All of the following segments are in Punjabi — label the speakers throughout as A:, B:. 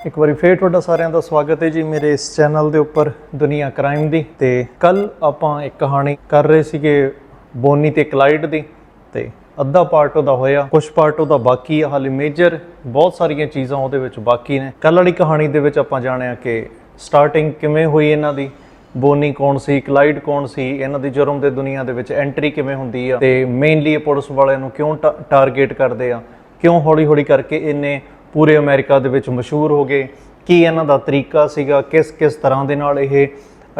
A: ਇੱਕ ਵਾਰੀ ਫੇਰ ਤੁਹਾਡਾ ਸਾਰਿਆਂ ਦਾ ਸਵਾਗਤ ਹੈ ਜੀ ਮੇਰੇ ਇਸ ਚੈਨਲ ਦੇ ਉੱਪਰ ਦੁਨੀਆ ਕ੍ਰਾਈਮ ਦੀ ਤੇ ਕੱਲ ਆਪਾਂ ਇੱਕ ਕਹਾਣੀ ਕਰ ਰਹੇ ਸੀਗੇ ਬੋਨੀ ਤੇ ਕਲਾਈਡ ਦੀ ਤੇ ਅੱਧਾ ਪਾਰਟ ਉਹਦਾ ਹੋਇਆ ਕੁਝ ਪਾਰਟ ਉਹਦਾ ਬਾਕੀ ਆ, ਹਾਲੇ ਮੇਜਰ ਬਹੁਤ ਸਾਰੀਆਂ ਚੀਜ਼ਾਂ ਉਹਦੇ ਵਿੱਚ ਬਾਕੀ ਨੇ। ਕੱਲ ਵਾਲੀ ਕਹਾਣੀ ਦੇ ਵਿੱਚ ਆਪਾਂ ਜਾਣਿਆ ਕਿ ਸਟਾਰਟਿੰਗ ਕਿਵੇਂ ਹੋਈ ਇਹਨਾਂ ਦੀ, ਬੋਨੀ ਕੌਣ ਸੀ, ਕਲਾਈਡ ਕੌਣ ਸੀ, ਇਹਨਾਂ ਦੀ ਜੁਰਮ ਦੇ ਦੁਨੀਆ ਦੇ ਵਿੱਚ ਐਂਟਰੀ ਕਿਵੇਂ ਹੁੰਦੀ ਆ ਤੇ ਮੇਨਲੀ ਇਹ ਪੁਲਿਸ ਵਾਲਿਆਂ ਨੂੰ ਕਿਉਂ ਟਾਰਗੇਟ ਕਰਦੇ ਆ, ਕਿਉਂ ਹੌਲੀ-ਹੌਲੀ ਕਰਕੇ ਇਹਨੇ ਪੂਰੇ ਅਮਰੀਕਾ ਦੇ ਵਿੱਚ ਮਸ਼ਹੂਰ ਹੋ ਗਏ। ਕੀ ਇਹਨਾਂ ਦਾ ਤਰੀਕਾ ਸੀਗਾ? ਕਿਸ ਕਿਸ ਤਰ੍ਹਾਂ ਦੇ ਨਾਲ ਇਹ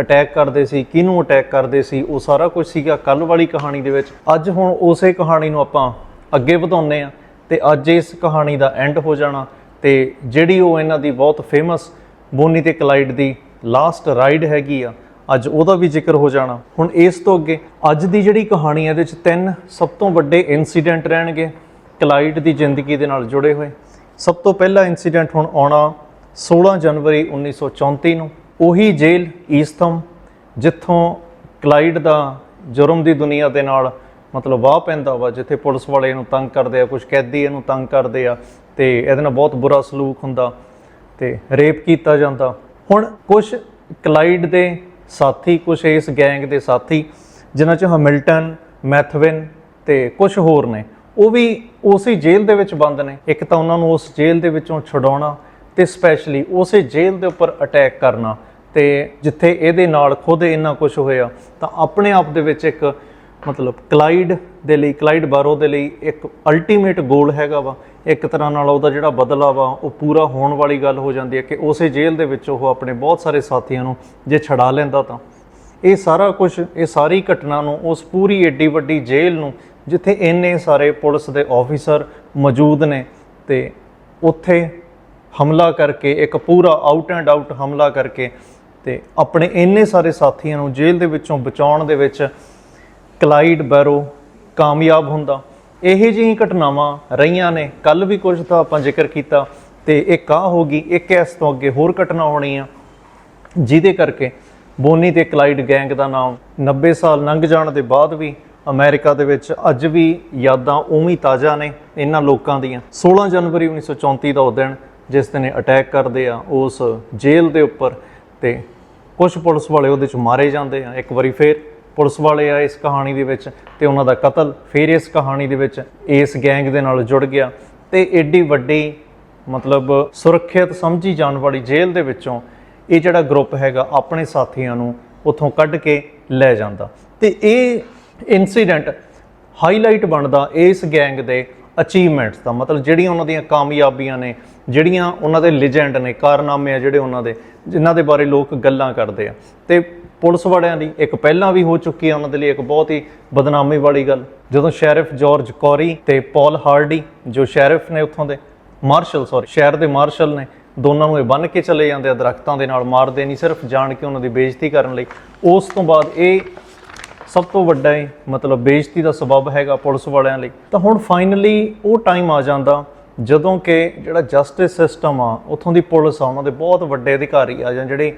A: ਅਟੈਕ ਕਰਦੇ ਸੀ? ਕਿਹਨੂੰ ਅਟੈਕ ਕਰਦੇ ਸੀ? ਉਹ ਸਾਰਾ ਕੁਝ ਸੀਗਾ ਕੱਲ ਵਾਲੀ ਕਹਾਣੀ ਦੇ ਵਿੱਚ। ਅੱਜ ਹੁਣ ਉਸੇ ਕਹਾਣੀ ਨੂੰ ਆਪਾਂ ਅੱਗੇ ਵਧਾਉਂਦੇ ਆ ਤੇ ਅੱਜ ਇਸ ਕਹਾਣੀ ਦਾ ਐਂਡ ਹੋ ਜਾਣਾ ਤੇ ਜਿਹੜੀ ਉਹ ਇਹਨਾਂ ਦੀ ਬਹੁਤ ਫੇਮਸ ਬੋਨੀ ਤੇ ਕਲਾਈਡ ਦੀ ਲਾਸਟ ਰਾਈਡ ਹੈਗੀ ਆ, ਅੱਜ ਉਹਦਾ ਵੀ ਜ਼ਿਕਰ ਹੋ ਜਾਣਾ। ਹੁਣ ਇਸ ਤੋਂ ਅੱਗੇ ਅੱਜ ਦੀ ਜਿਹੜੀ ਕਹਾਣੀ ਹੈ, ਇਹਦੇ ਵਿੱਚ ਤਿੰਨ ਸਭ ਤੋਂ ਵੱਡੇ ਇਨਸੀਡੈਂਟ ਰਹਿਣਗੇ। ਕਲਾਈਡ ਦੀ ਜ਼ਿੰਦਗੀ ਦੇ ਨਾਲ ਜੁੜੇ ਹੋਏ। ਸਭ ਤੋਂ ਪਹਿਲਾ ਇਨਸੀਡੈਂਟ ਹੁਣ ਆਉਣਾ 16 ਜਨਵਰੀ 1934 ਨੂੰ। ਉਹੀ ਜੇਲ੍ਹ ਈਸਥਮ ਜਿੱਥੋਂ ਕਲਾਈਡ ਦਾ ਜੁਰਮ ਦੀ ਦੁਨੀਆ ਦੇ ਨਾਲ ਮਤਲਬ ਵਾਹ ਪੈਂਦਾ ਵਾ, ਜਿੱਥੇ ਪੁਲਿਸ ਵਾਲੇ ਇਹਨੂੰ ਤੰਗ ਕਰਦੇ ਆ ਕੁਝ ਕੈਦੀ ਇਹਨੂੰ ਤੰਗ ਕਰਦੇ ਆ ਤੇ ਇਹਦੇ ਨਾਲ ਬਹੁਤ ਬੁਰਾ ਸਲੂਕ ਹੁੰਦਾ ਤੇ ਰੇਪ ਕੀਤਾ ਜਾਂਦਾ। ਹੁਣ ਕੁਝ ਕਲਾਈਡ ਦੇ ਸਾਥੀ ਕੁਝ ਇਸ ਗੈਂਗ ਦੇ ਸਾਥੀ, ਜਿਨ੍ਹਾਂ ਚ ਹੈਮਿਲਟਨ, ਮੈਥਵਿਨ ਤੇ ਕੁਝ ਹੋਰ ਨੇ ਉਹ ਵੀ ਉਸੇ ਜੇਲ੍ਹ ਦੇ ਵਿੱਚ ਬੰਦ ਨੇ। ਇੱਕ ਤਾਂ ਉਹਨਾਂ ਨੂੰ ਉਸ ਜੇਲ੍ਹ ਦੇ ਵਿੱਚੋਂ ਛੁਡਾਉਣਾ ਤੇ ਸਪੈਸ਼ਲੀ ਉਸੇ ਜੇਲ੍ਹ ਦੇ ਉੱਪਰ ਅਟੈਕ ਕਰਨਾ ਤੇ ਜਿੱਥੇ ਇਹਦੇ ਨਾਲ ਖੁਦ ਇੰਨਾ ਕੁਝ ਹੋਇਆ, ਤਾਂ ਆਪਣੇ ਆਪ ਦੇ ਵਿੱਚ ਇੱਕ ਮਤਲਬ ਕਲਾਈਡ ਦੇ ਲਈ, ਕਲਾਈਡ ਬਾਰੋ ਦੇ ਲਈ ਇੱਕ ਅਲਟੀਮੇਟ ਗੋਲ ਹੈਗਾ ਵਾ। ਇੱਕ ਤਰ੍ਹਾਂ ਨਾਲ ਉਹਦਾ ਜਿਹੜਾ ਬਦਲਾ ਵਾ, ਉਹ ਪੂਰਾ ਹੋਣ ਵਾਲੀ ਗੱਲ ਹੋ ਜਾਂਦੀ ਹੈ ਕਿ ਉਸੇ ਜੇਲ੍ਹ ਦੇ ਵਿੱਚ ਉਹ ਆਪਣੇ ਬਹੁਤ ਸਾਰੇ ਸਾਥੀਆਂ ਨੂੰ ਜੇ ਛਡਾ ਲੈਂਦਾ ਤਾਂ। ਇਹ ਸਾਰਾ ਕੁਝ ਇਹ ਸਾਰੀ ਘਟਨਾ ਨੂੰ, ਉਸ ਪੂਰੀ ਏਡੀ ਵੱਡੀ ਜੇਲ੍ਹ ਨੂੰ ਜਿੱਥੇ ਇੰਨੇ ਸਾਰੇ ਪੁਲਿਸ ਦੇ ਆਫੀਸਰ ਮੌਜੂਦ ਨੇ ਤੇ ਉੱਥੇ ਹਮਲਾ ਕਰਕੇ, ਇੱਕ ਪੂਰਾ ਆਊਟ ਐਂਡ ਆਊਟ ਹਮਲਾ ਕਰਕੇ ਤੇ ਆਪਣੇ ਇੰਨੇ ਸਾਰੇ ਸਾਥੀਆਂ ਨੂੰ ਜੇਲ੍ਹ ਦੇ ਵਿੱਚੋਂ ਬਚਾਉਣ ਦੇ ਵਿੱਚ ਕਲਾਈਡ ਬੈਰੋ ਕਾਮਯਾਬ ਹੁੰਦਾ। ਇਹੋ ਜਿਹੀਆਂ ਘਟਨਾਵਾਂ ਰਹੀਆਂ ਨੇ। ਕੱਲ ਵੀ ਕੁਝ ਤਾਂ ਆਪਾਂ ਜ਼ਿਕਰ ਕੀਤਾ ਤੇ ਇਹ ਆ ਹੋ ਗਈ, ਇੱਕ ਇਸ ਤੋਂ ਅੱਗੇ ਹੋਰ ਘਟਨਾ ਹੋਣੀ ਆ, ਜਿਹਦੇ ਕਰਕੇ ਬੋਨੀ ਤੇ ਕਲਾਈਡ ਗੈਂਗ ਦਾ ਨਾਮ 90 ਸਾਲ ਲੰਘ ਜਾਣ ਦੇ ਬਾਅਦ ਵੀ ਅਮਰੀਕਾ ਦੇ ਵਿੱਚ ਅੱਜ ਵੀ ਯਾਦਾਂ ਉਵੇਂ ਤਾਜ਼ਾ ਨੇ ਇਹਨਾਂ ਲੋਕਾਂ ਦੀਆਂ। 16 ਜਨਵਰੀ 1934 ਦਾ ਉਹ ਦਿਨ ਜਿਸ ਦਿਨ ਇਹ ਅਟੈਕ ਕਰਦੇ ਆ, ਉਸ ਜੇਲ੍ਹ ਦੇ ਉੱਪਰ ਤੇ ਕੁਝ ਪੁਲਿਸ ਵਾਲੇ ਉਹਦੇ ਚ ਮਾਰੇ ਜਾਂਦੇ ਆ। ਇੱਕ ਵਾਰੀ ਫੇਰ ਪੁਲਿਸ ਵਾਲੇ ਆ ਇਸ ਕਹਾਣੀ ਦੇ ਵਿੱਚ ਤੇ ਉਹਨਾਂ ਦਾ ਕਤਲ, ਫੇਰ ਇਸ ਕਹਾਣੀ ਦੇ ਵਿੱਚ ਇਸ ਗੈਂਗ ਦੇ ਨਾਲ ਜੁੜ ਗਿਆ। ਤੇ ਏਡੀ ਵੱਡੀ, ਮਤਲਬ ਸੁਰੱਖਿਅਤ ਸਮਝੀ ਜਾਣ ਵਾਲੀ ਜੇਲ੍ਹ ਦੇ ਵਿੱਚੋਂ ਇਹ ਜਿਹੜਾ ਗਰੁੱਪ ਹੈਗਾ, ਆਪਣੇ ਸਾਥੀਆਂ ਨੂੰ ਉੱਥੋਂ ਕੱਢ ਕੇ ਲੈ ਜਾਂਦਾ। ਤੇ ਇਹ ਇਨਸੀਡੈਂਟ ਹਾਈਲਾਈਟ ਬਣਦਾ ਇਸ ਗੈਂਗ ਦੇ ਅਚੀਵਮੈਂਟਸ ਦਾ। ਮਤਲਬ ਜਿਹੜੀਆਂ ਉਹਨਾਂ ਦੀਆਂ ਕਾਮਯਾਬੀਆਂ ਨੇ, ਜਿਹੜੀਆਂ ਉਹਨਾਂ ਦੇ ਲੈਜੈਂਡ ਨੇ, ਕਾਰਨਾਮੇ ਆ ਜਿਹੜੇ ਉਹਨਾਂ ਦੇ, ਜਿਨ੍ਹਾਂ ਦੇ ਬਾਰੇ ਲੋਕ ਗੱਲਾਂ ਕਰਦੇ ਆ। ਤੇ ਪੁਲਿਸ ਵਾਲਿਆਂ ਦੀ ਇੱਕ ਪਹਿਲਾਂ ਵੀ ਹੋ ਚੁੱਕੀ ਆ ਉਹਨਾਂ ਦੇ ਲਈ ਇੱਕ ਬਹੁਤ ਹੀ ਬਦਨਾਮੀ ਵਾਲੀ ਗੱਲ। ਜਦੋਂ ਸ਼ੈਰਿਫ ਜਾਰਜ ਕੌਰੀ ਤੇ ਪੌਲ ਹਾਰਡੀ, ਜੋ ਸ਼ੈਰਿਫ ਨੇ ਉੱਥੋਂ ਦੇ ਮਾਰਸ਼ਲ ਸੌਰੀ ਸ਼ਹਿਰ ਦੇ ਮਾਰਸ਼ਲ ਨੇ, ਦੋਨਾਂ ਨੂੰ ਇਹ ਬੰਨ ਕੇ ਚਲੇ ਜਾਂਦੇ ਆ, ਦਰਖਤਾਂ ਦੇ ਨਾਲ ਮਾਰਦੇ ਨਹੀਂ, ਸਿਰਫ ਜਾਣ ਕੇ ਉਹਨਾਂ ਦੀ ਬੇਇੱਜ਼ਤੀ ਕਰਨ ਲਈ। ਉਸ ਤੋਂ ਬਾਅਦ ਇਹ ਸਭ ਤੋਂ ਵੱਡਾ ਹੀ ਮਤਲਬ ਬੇਇੱਜ਼ਤੀ ਦਾ ਸਬਬ ਹੈਗਾ ਪੁਲਿਸ ਵਾਲਿਆਂ ਲਈ। ਤਾਂ ਹੁਣ ਫਾਈਨਲੀ ਉਹ ਟਾਈਮ ਆ ਜਾਂਦਾ ਜਦੋਂ ਕਿ ਜਿਹੜਾ ਜਸਟਿਸ ਸਿਸਟਮ ਆ, ਉੱਥੋਂ ਦੀ ਪੁਲਿਸ ਆ, ਉਹਨਾਂ ਦੇ ਬਹੁਤ ਵੱਡੇ ਅਧਿਕਾਰੀ ਆ ਜਾਂ ਜਿਹੜੇ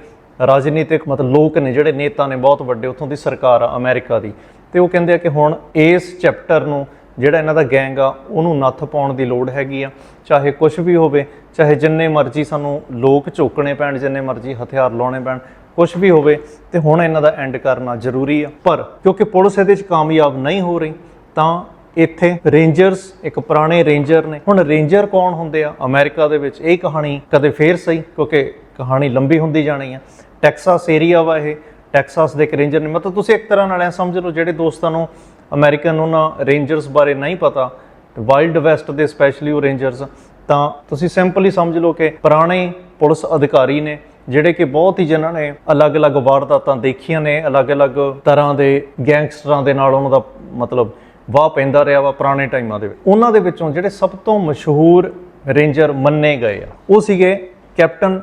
A: ਰਾਜਨੀਤਿਕ ਮਤਲਬ ਲੋਕ ਨੇ, ਜਿਹੜੇ ਨੇਤਾ ਨੇ ਬਹੁਤ ਵੱਡੇ ਉੱਥੋਂ ਦੀ ਸਰਕਾਰ ਆ ਅਮਰੀਕਾ ਦੀ। ਤੇ ਉਹ ਕਹਿੰਦੇ ਆ ਕਿ ਹੁਣ ਇਸ ਚੈਪਟਰ ਨੂੰ ਜਿਹੜਾ ਇਹਨਾਂ ਦਾ ਗੈਂਗ ਆ, ਉਹਨੂੰ ਨੱਥ ਪਾਉਣ ਦੀ ਲੋੜ ਹੈਗੀ ਆ। ਚਾਹੇ ਕੁਝ ਵੀ ਹੋਵੇ, ਚਾਹੇ ਜਿੰਨੇ ਮਰਜ਼ੀ ਸਾਨੂੰ ਲੋਕ ਝੋਕਣੇ ਪੈਣ, ਜਿੰਨੇ ਮਰਜ਼ੀ ਹਥਿਆਰ ਲਾਉਣੇ ਪੈਣ ਕੁਝ ਵੀ ਹੋਵੇ ਤੇ ਹੁਣ ਇਹਨਾਂ ਦਾ ਐਂਡ ਕਰਨਾ ਜ਼ਰੂਰੀ ਆ। ਪਰ ਕਿਉਂਕਿ ਪੁਲਿਸ ਇਹਦੇ ਵਿੱਚ ਕਾਮਯਾਬ ਨਹੀਂ ਹੋ ਰਹੀ, ਤਾਂ ਇੱਥੇ ਰੇਂਜਰਸ ਇੱਕ ਪੁਰਾਣੇ ਰੇਂਜਰ ਨੇ। ਹੁਣ ਰੇਂਜਰ ਕੌਣ ਹੁੰਦੇ ਆ? ਅਮਰੀਕਾ ਦੇ ਵਿੱਚ ਇਹ ਕਹਾਣੀ ਕਦੇ ਫੇਰ ਸਹੀ, ਕਿਉਂਕਿ ਕਹਾਣੀ ਲੰਬੀ ਹੁੰਦੀ ਜਾਣੀ ਆ। ਟੈਕਸਾਸ ਏਰੀਆ ਵਾ ਇਹ। ਟੈਕਸਾਸ ਦੇ ਇੱਕ ਰੇਂਜਰ ਨੇ। ਮਤਲਬ ਤੁਸੀਂ ਇੱਕ ਤਰ੍ਹਾਂ ਨਾਲ ਐ ਸਮਝ ਲਓ, ਜਿਹੜੇ ਦੋਸਤਾਂ ਨੂੰ ਅਮਰੀਕਨ ਉਹਨਾਂ ਰੇਂਜਰਸ ਬਾਰੇ ਨਹੀਂ ਪਤਾ ਵਾਈਲਡ ਵੈਸਟ ਦੇ ਸਪੈਸ਼ਲੀ ਉਹ ਰੇਂਜਰਸ ਤਾਂ ਤੁਸੀਂ ਸਿੰਪਲੀ ਸਮਝ ਲਓ ਕਿ ਪੁਰਾਣੇ ਪੁਲਿਸ ਅਧਿਕਾਰੀ ਨੇ ਜਿਹੜੇ ਕਿ ਬਹੁਤ ਹੀ ਜਿਨ੍ਹਾਂ ਨੇ ਅਲੱਗ-ਅਲੱਗ ਵਾਰਦਾਤਾਂ ਦੇਖੀਆਂ ਨੇ, ਅਲੱਗ-ਅਲੱਗ ਤਰ੍ਹਾਂ ਦੇ ਗੈਂਗਸਟਰਾਂ ਦੇ ਨਾਲ ਉਹਨਾਂ ਦਾ ਮਤਲਬ ਵਾਹ ਪੈਂਦਾ ਰਿਹਾ ਵਾ ਪੁਰਾਣੇ ਟਾਈਮਾਂ ਦੇ ਵਿੱਚ। ਉਹਨਾਂ ਦੇ ਵਿੱਚੋਂ ਜਿਹੜੇ ਸਭ ਤੋਂ ਮਸ਼ਹੂਰ ਰੇਂਜਰ ਮੰਨੇ ਗਏ ਆ, ਉਹ ਸੀਗੇ ਕੈਪਟਨ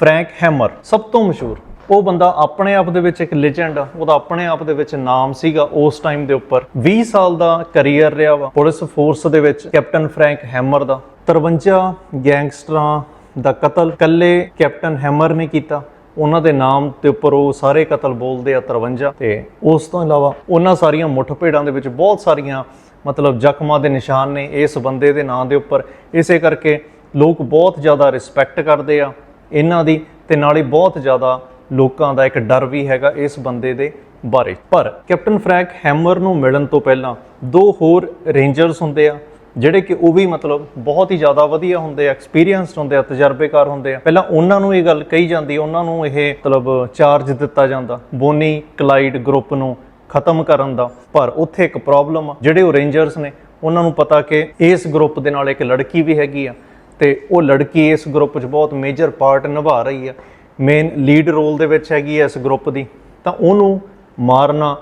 A: ਫਰੈਂਕ ਹੈਮਰ। ਸਭ ਤੋਂ ਮਸ਼ਹੂਰ, ਉਹ ਬੰਦਾ ਆਪਣੇ ਆਪ ਦੇ ਵਿੱਚ ਇੱਕ ਲੈਜੈਂਡ ਆ, ਉਹਦਾ ਆਪਣੇ ਆਪ ਦੇ ਵਿੱਚ ਨਾਮ ਸੀਗਾ ਉਸ ਟਾਈਮ ਦੇ ਉੱਪਰ। 20 ਸਾਲ ਦਾ ਕੈਰੀਅਰ ਰਿਹਾ ਵਾ, ਪੁਲਿਸ ਫੋਰਸ ਦੇ ਵਿੱਚ ਕੈਪਟਨ ਫਰੈਂਕ ਹੈਮਰ ਦਾ। 53 ਗੈਂਗਸਟਰਾਂ ਦਾ ਕਤਲ ਕੱਲੇ ਕੈਪਟਨ ਹੈਮਰ ਨੇ ਕੀਤਾ। ਉਹਨਾਂ ਦੇ ਨਾਮ ਤੇ ਉੱਪਰ ਉਹ ਸਾਰੇ ਕਤਲ ਬੋਲਦੇ ਆ 53 ਤੇ ਉਸ ਤੋਂ ਇਲਾਵਾ ਉਹਨਾਂ ਸਾਰੀਆਂ ਮੁੱਠਭੇੜਾਂ ਦੇ ਵਿੱਚ ਬਹੁਤ ਸਾਰੀਆਂ ਮਤਲਬ ਜ਼ਖਮਾਂ ਦੇ ਨਿਸ਼ਾਨ ਨੇ ਇਸ ਬੰਦੇ ਦੇ ਨਾਂ ਦੇ ਉੱਪਰ। ਇਸੇ ਕਰਕੇ ਲੋਕ ਬਹੁਤ ਜ਼ਿਆਦਾ ਰਿਸਪੈਕਟ ਕਰਦੇ ਆ ਇਹਨਾਂ ਦੀ ਤੇ ਨਾਲੇ ਬਹੁਤ ਜ਼ਿਆਦਾ ਲੋਕਾਂ ਦਾ ਇੱਕ ਡਰ ਵੀ ਹੈਗਾ ਇਸ ਬੰਦੇ ਦੇ ਬਾਰੇ। ਪਰ ਕੈਪਟਨ ਫਰੈਂਕ ਹੈਮਰ ਨੂੰ ਮਿਲਣ ਤੋਂ ਪਹਿਲਾਂ ਦੋ ਹੋਰ ਰੇਂਜਰਸ ਹੁੰਦੇ ਆ। ਜਿਹੜੇ ਕਿ ਉਹ ਵੀ ਮਤਲਬ ਬਹੁਤ ਹੀ ਜ਼ਿਆਦਾ ਵਧੀਆ ਹੁੰਦੇ ਆ ਐਕਸਪੀਰੀਅੰਸਡ ਹੁੰਦੇ ਆ ਤਜਰਬੇਕਾਰ ਹੁੰਦੇ ਆ ਪਹਿਲਾਂ ਉਹਨਾਂ ਨੂੰ ਇਹ ਗੱਲ ਕਹੀ ਜਾਂਦੀ ਉਹਨਾਂ ਨੂੰ ਇਹ ਮਤਲਬ ਚਾਰਜ ਦਿੱਤਾ ਜਾਂਦਾ ਬੋਨੀ ਕਲਾਈਡ ਗਰੁੱਪ ਨੂੰ ਖਤਮ ਕਰਨ ਦਾ ਪਰ ਉੱਥੇ ਇੱਕ ਪ੍ਰੋਬਲਮ ਆ ਜਿਹੜੇ ਉਹ ਰੇਂਜਰਸ ਨੇ ਉਹਨਾਂ ਨੂੰ ਪਤਾ ਕਿ ਇਸ ਗਰੁੱਪ ਦੇ ਨਾਲ ਇੱਕ ਲੜਕੀ ਵੀ ਹੈਗੀ ਆ ਤੇ ਉਹ ਲੜਕੀ ਇਸ ਗਰੁੱਪ 'ਚ ਬਹੁਤ ਮੇਜਰ ਪਾਰਟ ਨਿਭਾ ਰਹੀ ਆ ਮੇਨ ਲੀਡ ਰੋਲ ਦੇ ਵਿੱਚ ਹੈਗੀ ਆ ਇਸ ਗਰੁੱਪ ਦੀ ਤਾਂ ਉਹਨੂੰ ਮਾਰਨਾ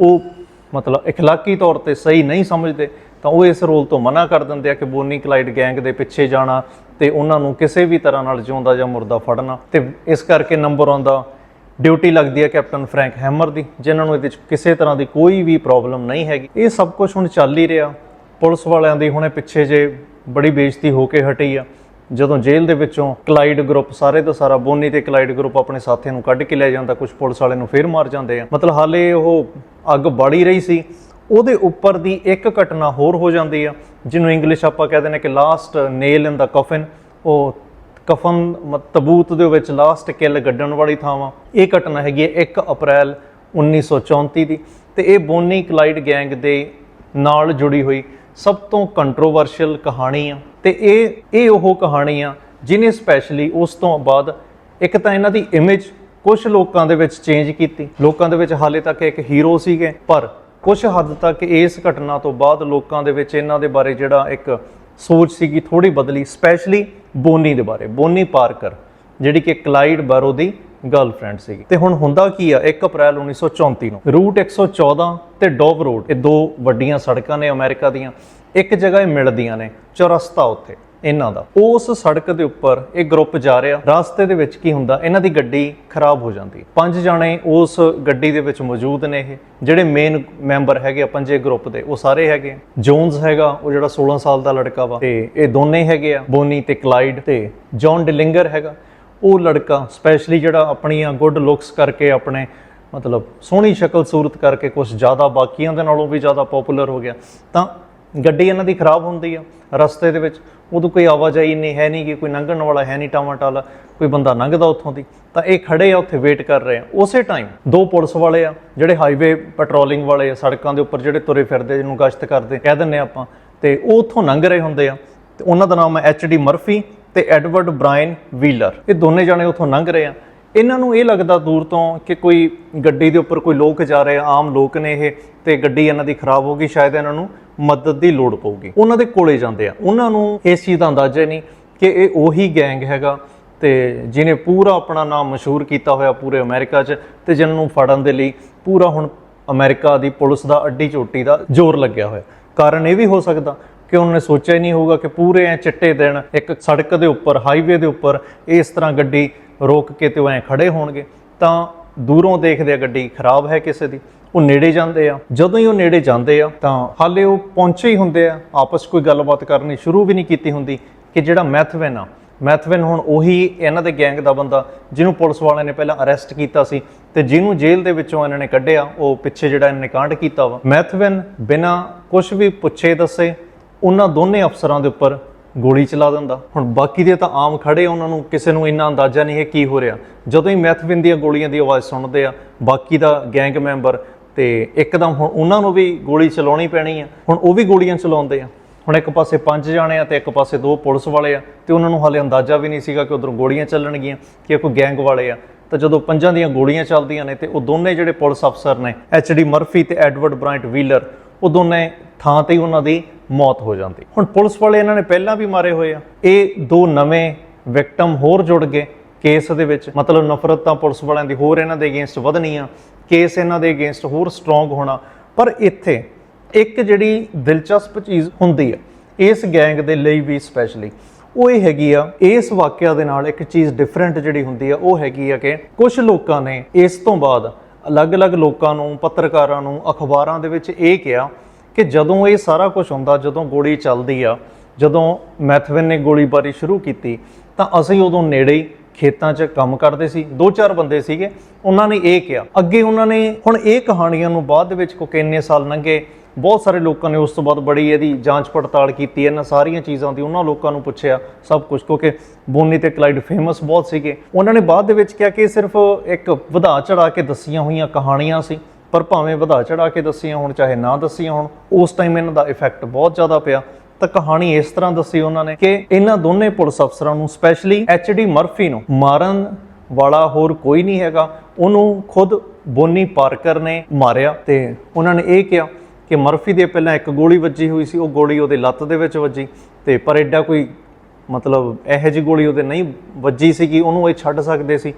A: ਉਹ ਮਤਲਬ اخلاقی ਤੌਰ ਤੇ ਸਹੀ ਨਹੀਂ ਸਮਝਦੇ ਤਾਂ ਉਹ ਇਸ ਰੋਲ ਤੋਂ ਮਨਾ ਕਰ ਦਿੰਦੇ ਆ ਕਿ ਬੋਨੀ ਕਲਾਈਡ ਗੈਂਗ ਦੇ ਪਿੱਛੇ ਜਾਣਾ ਤੇ ਉਹਨਾਂ ਨੂੰ ਕਿਸੇ ਵੀ ਤਰ੍ਹਾਂ ਨਾਲ ਜਿਉਂਦਾ ਜਾਂ ਮੁਰਦਾ ਫੜਨਾ। ਤੇ ਇਸ ਕਰਕੇ ਨੰਬਰ ਆਉਂਦਾ ਡਿਊਟੀ ਲੱਗਦੀ ਹੈ ਕੈਪਟਨ ਫਰੈਂਕ ਹੈਮਰ ਦੀ, ਜਿਨ੍ਹਾਂ ਨੂੰ ਇਹਦੇ ਵਿੱਚ ਕਿਸੇ ਤਰ੍ਹਾਂ ਦੀ ਕੋਈ ਵੀ ਪ੍ਰੋਬਲਮ ਨਹੀਂ ਹੈਗੀ। ਇਹ ਸਭ ਕੁਝ ਹੁਣ ਚੱਲ ਹੀ ਰਿਹਾ। ਪੁਲਿਸ ਵਾਲਿਆਂ ਦੀ ਹੁਣੇ ਪਿੱਛੇ ਜੇ ਬੜੀ ਬੇਇੱਜ਼ਤੀ ਹੋ ਕੇ ਹਟੀ ਆ। ਜਦੋਂ ਜੇਲ੍ਹ ਦੇ ਵਿੱਚੋਂ ਕਲਾਈਡ ਗਰੁੱਪ ਸਾਰੇ ਦਾ ਸਾਰਾ, ਬੋਨੀ ਤੇ ਕਲਾਈਡ ਗਰੁੱਪ ਆਪਣੇ ਸਾਥੀਆਂ ਨੂੰ ਕੱਢ ਕੇ ਲੈ ਜਾਂਦਾ ਕੁਝ ਪੁਲਿਸ ਵਾਲੇ ਨੂੰ ਫੇਰ ਮਾਰ ਜਾਂਦੇ ਆ। ਮਤਲਬ ਹਾਲੇ ਉਹ ਅੱਗ ਬੜੀ ਰਹੀ ਸੀ। ਉਹਦੇ ਉੱਪਰ ਦੀ ਇੱਕ ਘਟਨਾ ਹੋਰ ਹੋ ਜਾਂਦੀ ਆ, ਜਿਹਨੂੰ ਇੰਗਲਿਸ਼ ਆਪਾਂ ਕਹਿੰਦੇ ਨੇ ਕਿ ਲਾਸਟ ਨੇਲ ਇਨ ਦਾ ਕਫਨ ਉਹ ਕਫਨ ਮ- ਤਬੂਤ ਦੇ ਵਿੱਚ ਲਾਸਟ ਕਿੱਲ ਗੱਡਣ ਵਾਲੀ ਥਾਂ ਇਹ ਘਟਨਾ ਹੈਗੀ ਹੈ 1 ਅਪ੍ਰੈਲ 1934 ਦੀ। ਤੇ ਇਹ ਬੋਨੀ ਕਲਾਈਡ ਗੈਂਗ ਦੇ ਨਾਲ ਜੁੜੀ ਹੋਈ ਸਭ ਤੋਂ ਕੰਟਰੋਵਰਸ਼ੀਅਲ ਕਹਾਣੀ ਆ। ਤੇ ਇਹ ਇਹ ਉਹ ਕਹਾਣੀ ਆ ਜਿਹਨੇ ਸਪੈਸ਼ਲੀ ਉਸ ਤੋਂ ਬਾਅਦ ਇੱਕ ਤਾਂ ਇਹਨਾਂ ਦੀ ਇਮੇਜ ਕੁਝ ਲੋਕਾਂ ਦੇ ਵਿੱਚ ਚੇਂਜ ਕੀਤੀ। ਲੋਕਾਂ ਦੇ ਵਿੱਚ ਹਾਲੇ ਤੱਕ ਇੱਕ ਹੀਰੋ ਸੀਗੇ, ਪਰ ਕੁਝ ਹੱਦ ਤੱਕ ਇਸ ਘਟਨਾ ਤੋਂ ਬਾਅਦ ਲੋਕਾਂ ਦੇ ਵਿੱਚ ਇਹਨਾਂ ਦੇ ਬਾਰੇ ਜਿਹੜਾ ਇੱਕ ਸੋਚ ਸੀਗੀ ਥੋੜੀ ਬਦਲੀ ਸਪੈਸ਼ਲੀ ਬੋਨੀ ਦੇ ਬਾਰੇ, ਬੋਨੀ ਪਾਰਕਰ, ਜਿਹੜੀ ਕਿ ਕਲਾਈਡ ਬਾਰੋ ਦੀ ਗਰਲਫ੍ਰੈਂਡ ਸੀਗੀ। ਤੇ ਹੁਣ ਹੁੰਦਾ ਕੀ ਆ 1 ਅਪ੍ਰੈਲ 1934 ਨੂੰ, ਰੂਟ 114 ਤੇ ਡੋਬ ਰੋਡ, ਇਹ ਦੋ ਵੱਡੀਆਂ ਸੜਕਾਂ ਨੇ ਅਮਰੀਕਾ ਦੀਆਂ, ਇੱਕ ਜਗ੍ਹਾ ਇਹ ਮਿਲਦੀਆਂ ਨੇ, ਚੌਰਸਤਾ ਉੱਥੇ। ਇਹਨਾਂ ਦਾ। ਉਸ ਸੜਕ ਦੇ ਉੱਪਰ ਇਹ ਗਰੁੱਪ ਜਾ ਰਿਹਾ। ਰਸਤੇ ਦੇ ਵਿੱਚ ਕੀ ਹੁੰਦਾ? ਇਹਨਾਂ ਦੀ ਗੱਡੀ ਖਰਾਬ ਹੋ ਜਾਂਦੀ। ਪੰਜ ਜਾਣੇ ਉਸ ਗੱਡੀ ਦੇ ਵਿੱਚ ਮੌਜੂਦ ਨੇ ਇਹ। ਜਿਹੜੇ ਮੇਨ ਮੈਂਬਰ ਹੈਗੇ ਆ ਪੰਜੇ ਗਰੁੱਪ ਦੇ, ਉਹ ਸਾਰੇ ਹੈਗੇ ਆ। ਜੋਨਸ ਹੈਗਾ, ਉਹ ਜਿਹੜਾ 16 ਸਾਲ ਦਾ ਲੜਕਾ ਵਾ। ਤੇ ਇਹ ਦੋਨੇ ਹੈਗੇ ਆ ਬੋਨੀ ਤੇ ਕਲਾਈਡ ਤੇ ਜੌਨ ਡਿਲਿੰਗਰ ਹੈਗਾ। ਉਹ ਲੜਕਾ ਸਪੈਸ਼ਲੀ ਜਿਹੜਾ ਆਪਣੀਆਂ ਗੁੱਡ ਲੁੱਕਸ ਕਰਕੇ ਆਪਣੇ, ਮਤਲਬ ਸੋਹਣੀ ਸ਼ਕਲ ਸੂਰਤ ਕਰਕੇ ਕੁਝ ਜ਼ਿਆਦਾ ਬਾਕੀਆਂ ਦੇ ਨਾਲੋਂ ਵੀ ਜ਼ਿਆਦਾ ਪਪੂਲਰ ਹੋ ਗਿਆ। ਤਾਂ ਗੱਡੀ ਇਹਨਾਂ ਦੀ ਖਰਾਬ ਹੁੰਦੀ ਆ। ਰਸਤੇ ਦੇ ਵਿੱਚ ਉਦੋਂ ਕੋਈ ਆਵਾਜਾਈ ਨਹੀਂ ਹੈ ਨਹੀਂ ਕਿ ਕੋਈ ਲੰਘਣ ਵਾਲਾ ਹੈ ਨਹੀਂ ਟਾਮਾਟਾਲਾ ਕੋਈ ਬੰਦਾ ਲੰਘਦਾ ਉੱਥੋਂ ਦੀ। ਤਾਂ ਇਹ ਖੜੇ ਆ, ਉੱਥੇ ਵੇਟ ਕਰ ਰਹੇ ਆ। ਉਸੇ ਟਾਈਮ ਦੋ ਪੁਲਿਸ ਵਾਲੇ ਆ, ਜਿਹੜੇ ਹਾਈਵੇ ਪੈਟਰੋਲਿੰਗ ਵਾਲੇ ਆ, ਸੜਕਾਂ ਦੇ ਉੱਪਰ ਜਿਹੜੇ ਤੁਰੇ ਫਿਰਦੇ, ਜਿਹਨੂੰ ਗਸ਼ਤ ਕਰਦੇ, ਕਹਿ ਦਿੰਨੇ ਆਪਾਂ। ਤੇ ਉਹ ਉੱਥੋਂ ਲੰਘ ਰਹੇ ਹੁੰਦੇ ਆ। ਤੇ ਉਹਨਾਂ ਦਾ ਨਾਮ ਹੈ ਐਚ ਡੀ ਮਰਫੀ ਤੇ ਐਡਵਰਡ ਬ੍ਰਾਇਨ ਵੀਲਰ ਇਹ ਦੋਨੇ ਜਾਣੇ ਉੱਥੋਂ ਲੰਘ ਰਹੇ ਆ। ਇਹਨਾਂ ਨੂੰ ਇਹ ਲੱਗਦਾ ਦੂਰ ਤੋਂ ਕਿ ਕੋਈ ਗੱਡੀ ਦੇ ਉੱਪਰ ਕੋਈ ਲੋਕ ਜਾ ਰਹੇ ਆ, ਆਮ ਲੋਕ ਨੇ ਇਹ, ਤੇ ਗੱਡੀ ਇਹਨਾਂ ਦੀ ਖਰਾਬ ਹੋ ਗਈ, ਸ਼ਾਇਦ ਇਹਨਾਂ ਨੂੰ ਮਦਦ ਦੀ ਲੋੜ ਪਊਗੀ। ਉਹਨਾਂ ਦੇ ਕੋਲੇ ਜਾਂਦੇ ਆ। ਉਹਨਾਂ ਨੂੰ ਇਸ ਚੀਜ਼ ਦਾ ਅੰਦਾਜ਼ਾ ਨਹੀਂ ਕਿ ਇਹ ਉਹੀ ਗੈਂਗ ਹੈਗਾ ਤੇ ਜਿਹਨੇ ਪੂਰਾ ਆਪਣਾ ਨਾਮ ਮਸ਼ਹੂਰ ਕੀਤਾ ਹੋਇਆ ਪੂਰੇ ਅਮਰੀਕਾ 'ਚ ਤੇ ਜਿਹਨਾਂ ਨੂੰ ਫੜਨ ਦੇ ਲਈ ਪੂਰਾ ਹੁਣ ਅਮਰੀਕਾ ਦੀ ਪੁਲਿਸ ਦਾ ਅੱਡੀ ਚੋਟੀ ਦਾ ਜ਼ੋਰ ਲੱਗਿਆ ਹੋਇਆ। ਕਾਰਨ ਇਹ ਵੀ ਹੋ ਸਕਦਾ ਕਿ ਉਹਨਾਂ ਨੇ ਸੋਚਿਆ ਹੀ ਨਹੀਂ ਹੋਊਗਾ ਕਿ ਪੂਰੇ ਐ ਚਿੱਟੇ ਦਿਨ ਇੱਕ ਸੜਕ ਦੇ ਉੱਪਰ ਹਾਈਵੇ ਦੇ ਉੱਪਰ ਇਸ ਤਰ੍ਹਾਂ ਗੱਡੀ ਰੋਕ ਕੇ ਤੇ ਉਹ ਐ ਖੜੇ ਹੋਣਗੇ। ਤਾਂ ਦੂਰੋਂ ਦੇਖਦੇ ਆ ਗੱਡੀ ਖਰਾਬ ਹੈ ਕਿਸੇ ਦੀ। ਉਹ ਨੇੜੇ ਜਾਂਦੇ ਆ। ਜਦੋਂ ਹੀ ਉਹ ਨੇੜੇ ਜਾਂਦੇ ਆ, ਤਾਂ ਹਾਲੇ ਉਹ ਪਹੁੰਚੇ ਹੀ ਹੁੰਦੇ ਆ। ਆਪਸ 'ਚ ਕੋਈ ਗੱਲਬਾਤ ਕਰਨੀ ਸ਼ੁਰੂ ਵੀ ਨਹੀਂ ਕੀਤੀ ਹੁੰਦੀ ਕਿ ਜਿਹੜਾ ਮੈਥਵਨ ਆ। ਮੈਥਵਨ ਹੁਣ ਉਹੀ ਇਹਨਾਂ ਦੇ ਗੈਂਗ ਦਾ ਬੰਦਾ ਜਿਹਨੂੰ ਪੁਲਿਸ ਵਾਲਿਆਂ ਨੇ ਪਹਿਲਾਂ ਅਰੈਸਟ ਕੀਤਾ ਸੀ ਤੇ ਜਿਹਨੂੰ ਜੇਲ੍ਹ ਦੇ ਵਿੱਚੋਂ ਇਹਨਾਂ ਨੇ ਕੱਢਿਆ, ਉਹ ਪਿੱਛੇ ਜਿਹੜਾ ਇਹਨਾਂ ਨੇ ਕਾਂਡ ਕੀਤਾ ਵਾ। ਮੈਥਵਨ ਬਿਨਾ ਕੁਝ ਵੀ ਪੁੱਛੇ ਦੱਸੇ ਉਹਨਾਂ ਦੋਨੇ ਅਫਸਰਾਂ ਦੇ ਉੱਪਰ ਗੋਲੀ ਚਲਾ ਦਿੰਦਾ। ਹੁਣ ਬਾਕੀ ਦੇ ਤਾਂ ਆਮ ਖੜੇ ਉਹਨਾਂ ਨੂੰ ਕਿਸੇ ਨੂੰ ਇੰਨਾ ਅੰਦਾਜ਼ਾ ਨਹੀਂ ਹੈ ਕੀ ਹੋ ਰਿਹਾ। ਜਦੋਂ ਹੀ ਮੈਥਵਿਨ ਦੀਆਂ ਗੋਲੀਆਂ ਦੀ ਆਵਾਜ਼ ਸੁਣਦੇ ਆ, ਬਾਕੀ ਦਾ ਗੈਂਗ ਮੈਂਬਰ ਤੇ ਇੱਕਦਮ ਹੁਣ ਉਹਨਾਂ ਨੂੰ ਵੀ ਗੋਲੀ ਚਲਾਉਣੀ ਪੈਣੀ ਆ। ਹੁਣ ਉਹ ਵੀ ਗੋਲੀਆਂ ਚਲਾਉਂਦੇ ਆ। ਹੁਣ ਇੱਕ ਪਾਸੇ ਪੰਜ ਜਾਣੇ ਆ ਤੇ ਇੱਕ ਪਾਸੇ ਦੋ ਪੁਲਿਸ ਵਾਲੇ ਆ ਤੇ ਉਹਨਾਂ ਨੂੰ ਹਾਲੇ ਅੰਦਾਜ਼ਾ ਵੀ ਨਹੀਂ ਸੀਗਾ ਕਿ ਉਧਰੋਂ ਗੋਲੀਆਂ ਚੱਲਣਗੀਆਂ ਕਿ ਕੋਈ ਗੈਂਗ ਵਾਲੇ ਆ। ਤਾਂ ਜਦੋਂ ਪੰਜਾਂ ਦੀਆਂ ਗੋਲੀਆਂ ਚੱਲਦੀਆਂ ਨੇ ਤੇ ਉਹ ਦੋਨੇ ਜਿਹੜੇ ਪੁਲਿਸ ਅਫਸਰ ਨੇ, ਐਚ ਡੀ ਮਰਫੀ ਤੇ ਐਡਵਰਡ ਬ੍ਰਾਇੰਟ ਵੀਲਰ, ਉਹ ਦੋਨੇ ਥਾਂ ਤੇ ਹੀ ਉਹਨਾਂ ਦੀ ਮੌਤ ਹੋ ਜਾਂਦੀ। ਹੁਣ ਪੁਲਿਸ ਵਾਲੇ ਇਹਨਾਂ ਨੇ ਪਹਿਲਾਂ ਵੀ ਮਾਰੇ ਹੋਏ ਆ। ਇਹ ਦੋ ਨਵੇਂ ਵਿਕਟਮ ਹੋਰ ਜੁੜ ਗਏ ਕੇਸ ਦੇ ਵਿੱਚ। ਮਤਲਬ ਨਫ਼ਰਤ ਤਾਂ ਪੁਲਿਸ ਵਾਲਿਆਂ ਦੀ ਹੋਰ ਇਹਨਾਂ ਦੇ ਅਗੇਂਸਟ ਵਧਣੀ ਆ। ਕੇਸ ਇਹਨਾਂ ਦੇ ਅਗੇਂਸਟ ਹੋਰ ਸਟਰੋਂਗ ਹੋਣਾ। ਪਰ ਇੱਥੇ ਇੱਕ ਜਿਹੜੀ ਦਿਲਚਸਪ ਚੀਜ਼ ਹੁੰਦੀ ਆ, ਇਸ ਗੈਂਗ ਦੇ ਲਈ ਵੀ ਸਪੈਸ਼ਲੀ ਉਹ ਇਹ ਹੈਗੀ ਆ, ਇਸ ਵਾਕਿਆ ਦੇ ਨਾਲ ਇੱਕ ਚੀਜ਼ ਡਿਫਰੈਂਟ ਜਿਹੜੀ ਹੁੰਦੀ ਆ, ਉਹ ਹੈਗੀ ਆ ਕਿ ਕੁਝ ਲੋਕਾਂ ਨੇ ਇਸ ਤੋਂ ਬਾਅਦ ਅਲੱਗ-ਅਲੱਗ ਲੋਕਾਂ ਨੂੰ, ਪੱਤਰਕਾਰਾਂ ਨੂੰ, ਅਖਬਾਰਾਂ ਦੇ ਵਿੱਚ ਇਹ ਕਿਹਾ ਕਿ ਜਦੋਂ ਇਹ ਸਾਰਾ ਕੁਝ ਹੁੰਦਾ, ਜਦੋਂ ਗੋਲੀ ਚੱਲਦੀ ਆ, ਜਦੋਂ ਮੈਥਵਿਨ ਨੇ ਗੋਲੀਬਾਰੀ ਸ਼ੁਰੂ ਕੀਤੀ, ਤਾਂ ਅਸੀਂ ਉਦੋਂ ਨੇੜੇ ਹੀ ਖੇਤਾਂ 'ਚ ਕੰਮ ਕਰਦੇ ਸੀ, ਦੋ ਚਾਰ ਬੰਦੇ ਸੀਗੇ, ਉਹਨਾਂ ਨੇ ਇਹ ਕਿਹਾ। ਅੱਗੇ ਉਹਨਾਂ ਨੇ ਹੁਣ ਇਹ ਕਹਾਣੀਆਂ ਨੂੰ ਬਾਅਦ ਦੇ ਵਿੱਚ ਕਿਉਂਕਿ ਇੰਨੇ ਸਾਲ ਲੰਘੇ, ਬਹੁਤ ਸਾਰੇ ਲੋਕਾਂ ਨੇ ਉਸ ਤੋਂ ਬਾਅਦ ਬੜੀ ਇਹਦੀ ਜਾਂਚ ਪੜਤਾਲ ਕੀਤੀ, ਇਹਨਾਂ ਸਾਰੀਆਂ ਚੀਜ਼ਾਂ ਦੀ ਉਹਨਾਂ ਲੋਕਾਂ ਨੂੰ ਪੁੱਛਿਆ ਸਭ ਕੁਝ ਕਿਉਂਕਿ ਬੋਨੀ ਤੇ ਕਲਾਈਡ ਫੇਮਸ ਬਹੁਤ ਸੀਗੇ। ਉਹਨਾਂ ਨੇ ਬਾਅਦ ਦੇ ਵਿੱਚ ਕਿਹਾ ਕਿ ਸਿਰਫ ਇੱਕ ਵਧਾ ਚੜਾ ਕੇ ਦੱਸੀਆਂ ਹੋਈਆਂ ਕਹਾਣੀਆਂ ਸੀ, ਪਰ ਭਾਵੇਂ ਵਧਾ ਚੜਾ ਕੇ ਦੱਸੀਆਂ ਹੋਣ, ਚਾਹੇ ਨਾ ਦੱਸੀਆਂ ਹੋਣ, ਉਸ ਟਾਈਮ ਇਹਨਾਂ ਦਾ ਇਫੈਕਟ ਬਹੁਤ ਜ਼ਿਆਦਾ ਪਿਆ। ਤਾਂ ਕਹਾਣੀ ਇਸ ਤਰ੍ਹਾਂ ਦੱਸੀ ਉਹਨਾਂ ਨੇ ਕਿ ਇਹਨਾਂ ਦੋਨੇ ਪੁਲਿਸ ਅਫਸਰਾਂ ਨੂੰ ਸਪੈਸ਼ਲੀ ਡੀ ਮਰਫੀ ਨੂੰ, ਮਾਰਨ ਵਾਲਾ ਹੋਰ ਕੋਈ ਨਹੀਂ ਹੈਗਾ। ਉਹਨੂੰ ਖੁਦ ਬੋਨੀ ਪਾਰਕਰ ਨੇ ਮਾਰਿਆ ਤੇ ਉਹਨਾਂ ਨੇ ਇਹ ਕਿਹਾ ਕਿ ਮਰਫੀ ਦੇ ਪਹਿਲਾਂ ਇੱਕ ਗੋਲੀ ਵੱਜੀ ਹੋਈ ਸੀ, ਉਹ ਗੋਲੀ ਉਹਦੇ ਲੱਤ ਦੇ ਵਿੱਚ ਵੱਜੀ ਤੇ ਪਰ ਐਡਾ ਕੋਈ ਮਤਲਬ ਇਹੋ ਜਿਹੀ ਗੋਲੀ ਉਹਦੇ ਨਹੀਂ ਵੱਜੀ ਸੀਗੀ ਉਹਨੂੰ ਇਹ ਛੱਡ ਸਕਦੇ ਸੀ,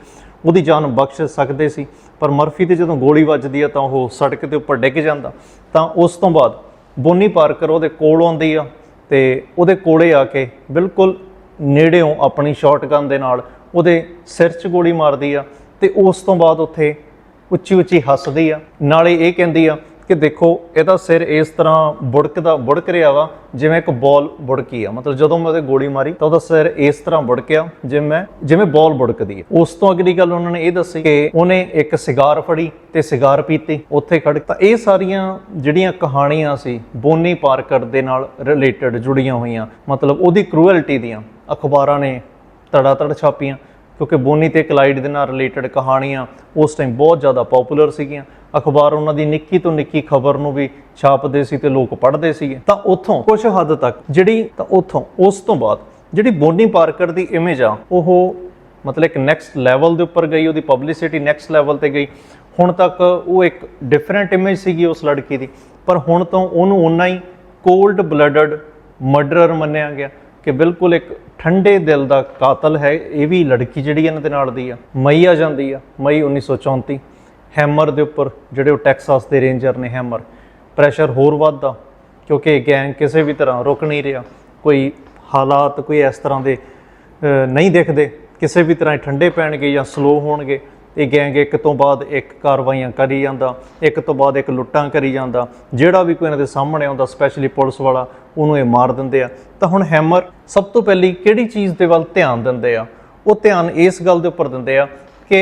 A: ਉਹਦੀ ਜਾਨ ਬਖਸ਼ ਸਕਦੇ ਸੀ। ਪਰ ਮਰਫੀ ਤੇ ਜਦੋਂ ਗੋਲੀ ਵੱਜਦੀ ਆ ਤਾਂ ਉਹ ਸੜਕ ਦੇ ਉੱਪਰ ਡਿੱਗ ਜਾਂਦਾ। ਤਾਂ ਉਸ ਤੋਂ ਬਾਅਦ ਬੋਨੀ ਪਾਰਕਰ ਉਹਦੇ ਕੋਲ ਆਉਂਦੀ ਆ ਤੇ ਉਹਦੇ ਕੋਲੇ ਆ ਕੇ ਬਿਲਕੁਲ ਨੇੜਿਓਂ ਆਪਣੀ ਸ਼ਾਟਗਨ ਦੇ ਨਾਲ ਉਹਦੇ ਸਿਰ 'ਚ ਗੋਲੀ ਮਾਰਦੀ ਆ ਤੇ ਉਸ ਤੋਂ ਬਾਅਦ ਉੱਥੇ ਉੱਚੀ ਉੱਚੀ ਹੱਸਦੀ ਆ। ਨਾਲੇ ਇਹ ਕਹਿੰਦੀ ਆ ਕਿ ਦੇਖੋ, ਇਹਦਾ ਸਿਰ ਇਸ ਤਰ੍ਹਾਂ ਬੁੜਕਦਾ, ਬੁੜਕ ਰਿਹਾ ਵਾ, ਜਿਵੇਂ ਇੱਕ ਬਾਲ ਬੁੜਕੀ ਆ। ਮਤਲਬ ਜਦੋਂ ਮੈਂ ਉਹਦੇ ਗੋਲੀ ਮਾਰੀ, ਤਾਂ ਉਹਦਾ ਸਿਰ ਇਸ ਤਰ੍ਹਾਂ ਬੁੜਕਿਆ, ਜਿਵੇਂ ਜਿਵੇਂ ਬਾਲ ਬੁੜਕਦੀ ਹੈ ਉਸ ਤੋਂ ਅਗਲੀ ਗੱਲ ਉਹਨਾਂ ਨੇ ਇਹ ਦੱਸੀ ਕਿ ਉਹਨੇ ਇੱਕ ਸਿਗਾਰ ਫੜੀ ਤੇ ਸਿਗਾਰ ਪੀਤੀ, ਉੱਥੇ ਖੜ ਤਾਂ ਇਹ ਸਾਰੀਆਂ ਜਿਹੜੀਆਂ ਕਹਾਣੀਆਂ ਸੀ, ਬੋਨੀ ਪਾਰਕਰ ਦੇ ਨਾਲ ਰਿਲੇਟਡ ਜੁੜੀਆਂ ਹੋਈਆਂ। ਮਤਲਬ ਉਹਦੀ ਕਰੂਅਲਟੀ ਦੀਆਂ ਅਖਬਾਰਾਂ ਨੇ ਤੜਾ ਤੜ ਛਾਪੀਆਂ, ਕਿਉਂਕਿ ਬੋਨੀ ਤੇ ਕਲਾਈਡ ਦੇ ਨਾਲ ਰਿਲੇਟਡ ਕਹਾਣੀਆਂ ਉਸ ਟਾਈਮ ਬਹੁਤ ਜ਼ਿਆਦਾ ਪਪੂਲਰ ਸੀਗੀਆਂ। ਅਖਬਾਰ ਉਹਨਾਂ ਦੀ ਨਿੱਕੀ ਤੋਂ ਨਿੱਕੀ ਖਬਰ ਨੂੰ ਵੀ ਛਾਪਦੇ ਸੀ ਤੇ ਲੋਕ ਪੜ੍ਹਦੇ ਸੀਗੇ। ਤਾਂ ਉੱਥੋਂ ਕੁਝ ਹੱਦ ਤੱਕ ਜਿਹੜੀ ਤਾਂ ਉੱਥੋਂ, ਉਸ ਤੋਂ ਬਾਅਦ ਜਿਹੜੀ ਬੋਨੀ ਪਾਰਕਰ ਦੀ ਇਮੇਜ ਆ, ਉਹ ਮਤਲਬ ਇੱਕ ਨੈਕਸਟ ਲੈਵਲ ਦੇ ਉੱਪਰ ਗਈ, ਉਹਦੀ ਪਬਲਿਸਿਟੀ ਨੈਕਸਟ ਲੈਵਲ ਤੇ ਗਈ। ਹੁਣ ਤੱਕ ਉਹ ਇੱਕ ਡਿਫਰੈਂਟ ਇਮੇਜ ਸੀਗੀ ਉਸ ਲੜਕੀ ਦੀ। ਪਰ ਹੁਣ ਤੋਂ ਉਹਨੂੰ ਉਨਾ ਹੀ ਕੋਲਡ ਬਲੱਡਡ ਮਰਡਰਰ ਮੰਨਿਆ ਗਿਆ ਕਿ ਬਿਲਕੁਲ ਇੱਕ ਠੰਡੇ ਦਿਲ ਦਾ ਕਾਤਲ ਹੈ। ਇਹ ਵੀ ਲੜਕੀ ਜਿਹੜੀ ਇਹਨਾਂ ਦੇ ਨਾਲ ਦੀ ਆ ਮਈ ਆ ਜਾਂਦੀ ਆ, ਮਈ 1934 ਹੈਮਰ ਦੇ ਉੱਪਰ, ਜਿਹੜੇ ਉਹ ਟੈਕਸਾਸ ਦੇ ਰੇਂਜਰ ਨੇ ਹੈਮਰ। ਪ੍ਰੈਸ਼ਰ ਹੋਰ ਵੱਧਦਾ, ਕਿਉਂਕਿ ਗੈਂਗ ਕਿਸੇ ਵੀ ਤਰ੍ਹਾਂ ਰੁਕ ਨਹੀਂ ਰਿਹਾ। ਕੋਈ ਹਾਲਾਤ ਕੋਈ ਇਸ ਤਰ੍ਹਾਂ ਦੇ ਨਹੀਂ ਦਿਖਦੇ। ਕਿਸੇ ਵੀ ਤਰ੍ਹਾਂ ਇਹ ਠੰਡੇ ਪੈਣਗੇ ਜਾਂ ਸਲੋ ਹੋਣਗੇ। ਇਹ ਗੈਂਗ ਇੱਕ ਤੋਂ ਬਾਅਦ ਇੱਕ ਕਾਰਵਾਈਆਂ ਕਰੀ ਜਾਂਦਾ, ਇੱਕ ਤੋਂ ਬਾਅਦ ਇੱਕ ਲੁੱਟਾਂ ਕਰੀ ਜਾਂਦਾ। ਜਿਹੜਾ ਵੀ ਕੋਈ ਇਹਨਾਂ ਦੇ ਸਾਹਮਣੇ ਆਉਂਦਾ ਸਪੈਸ਼ਲੀ ਪੁਲਿਸ ਵਾਲਾ, ਉਹਨੂੰ ਇਹ ਮਾਰ ਦਿੰਦੇ ਆ। ਤਾਂ ਹੁਣ ਹੈਮਰ ਸਭ ਤੋਂ ਪਹਿਲੀ ਕਿਹੜੀ ਚੀਜ਼ ਦੇ ਵੱਲ ਧਿਆਨ ਦਿੰਦੇ ਆ? ਉਹ ਧਿਆਨ ਇਸ ਗੱਲ ਦੇ ਉੱਪਰ ਦਿੰਦੇ ਆ ਕਿ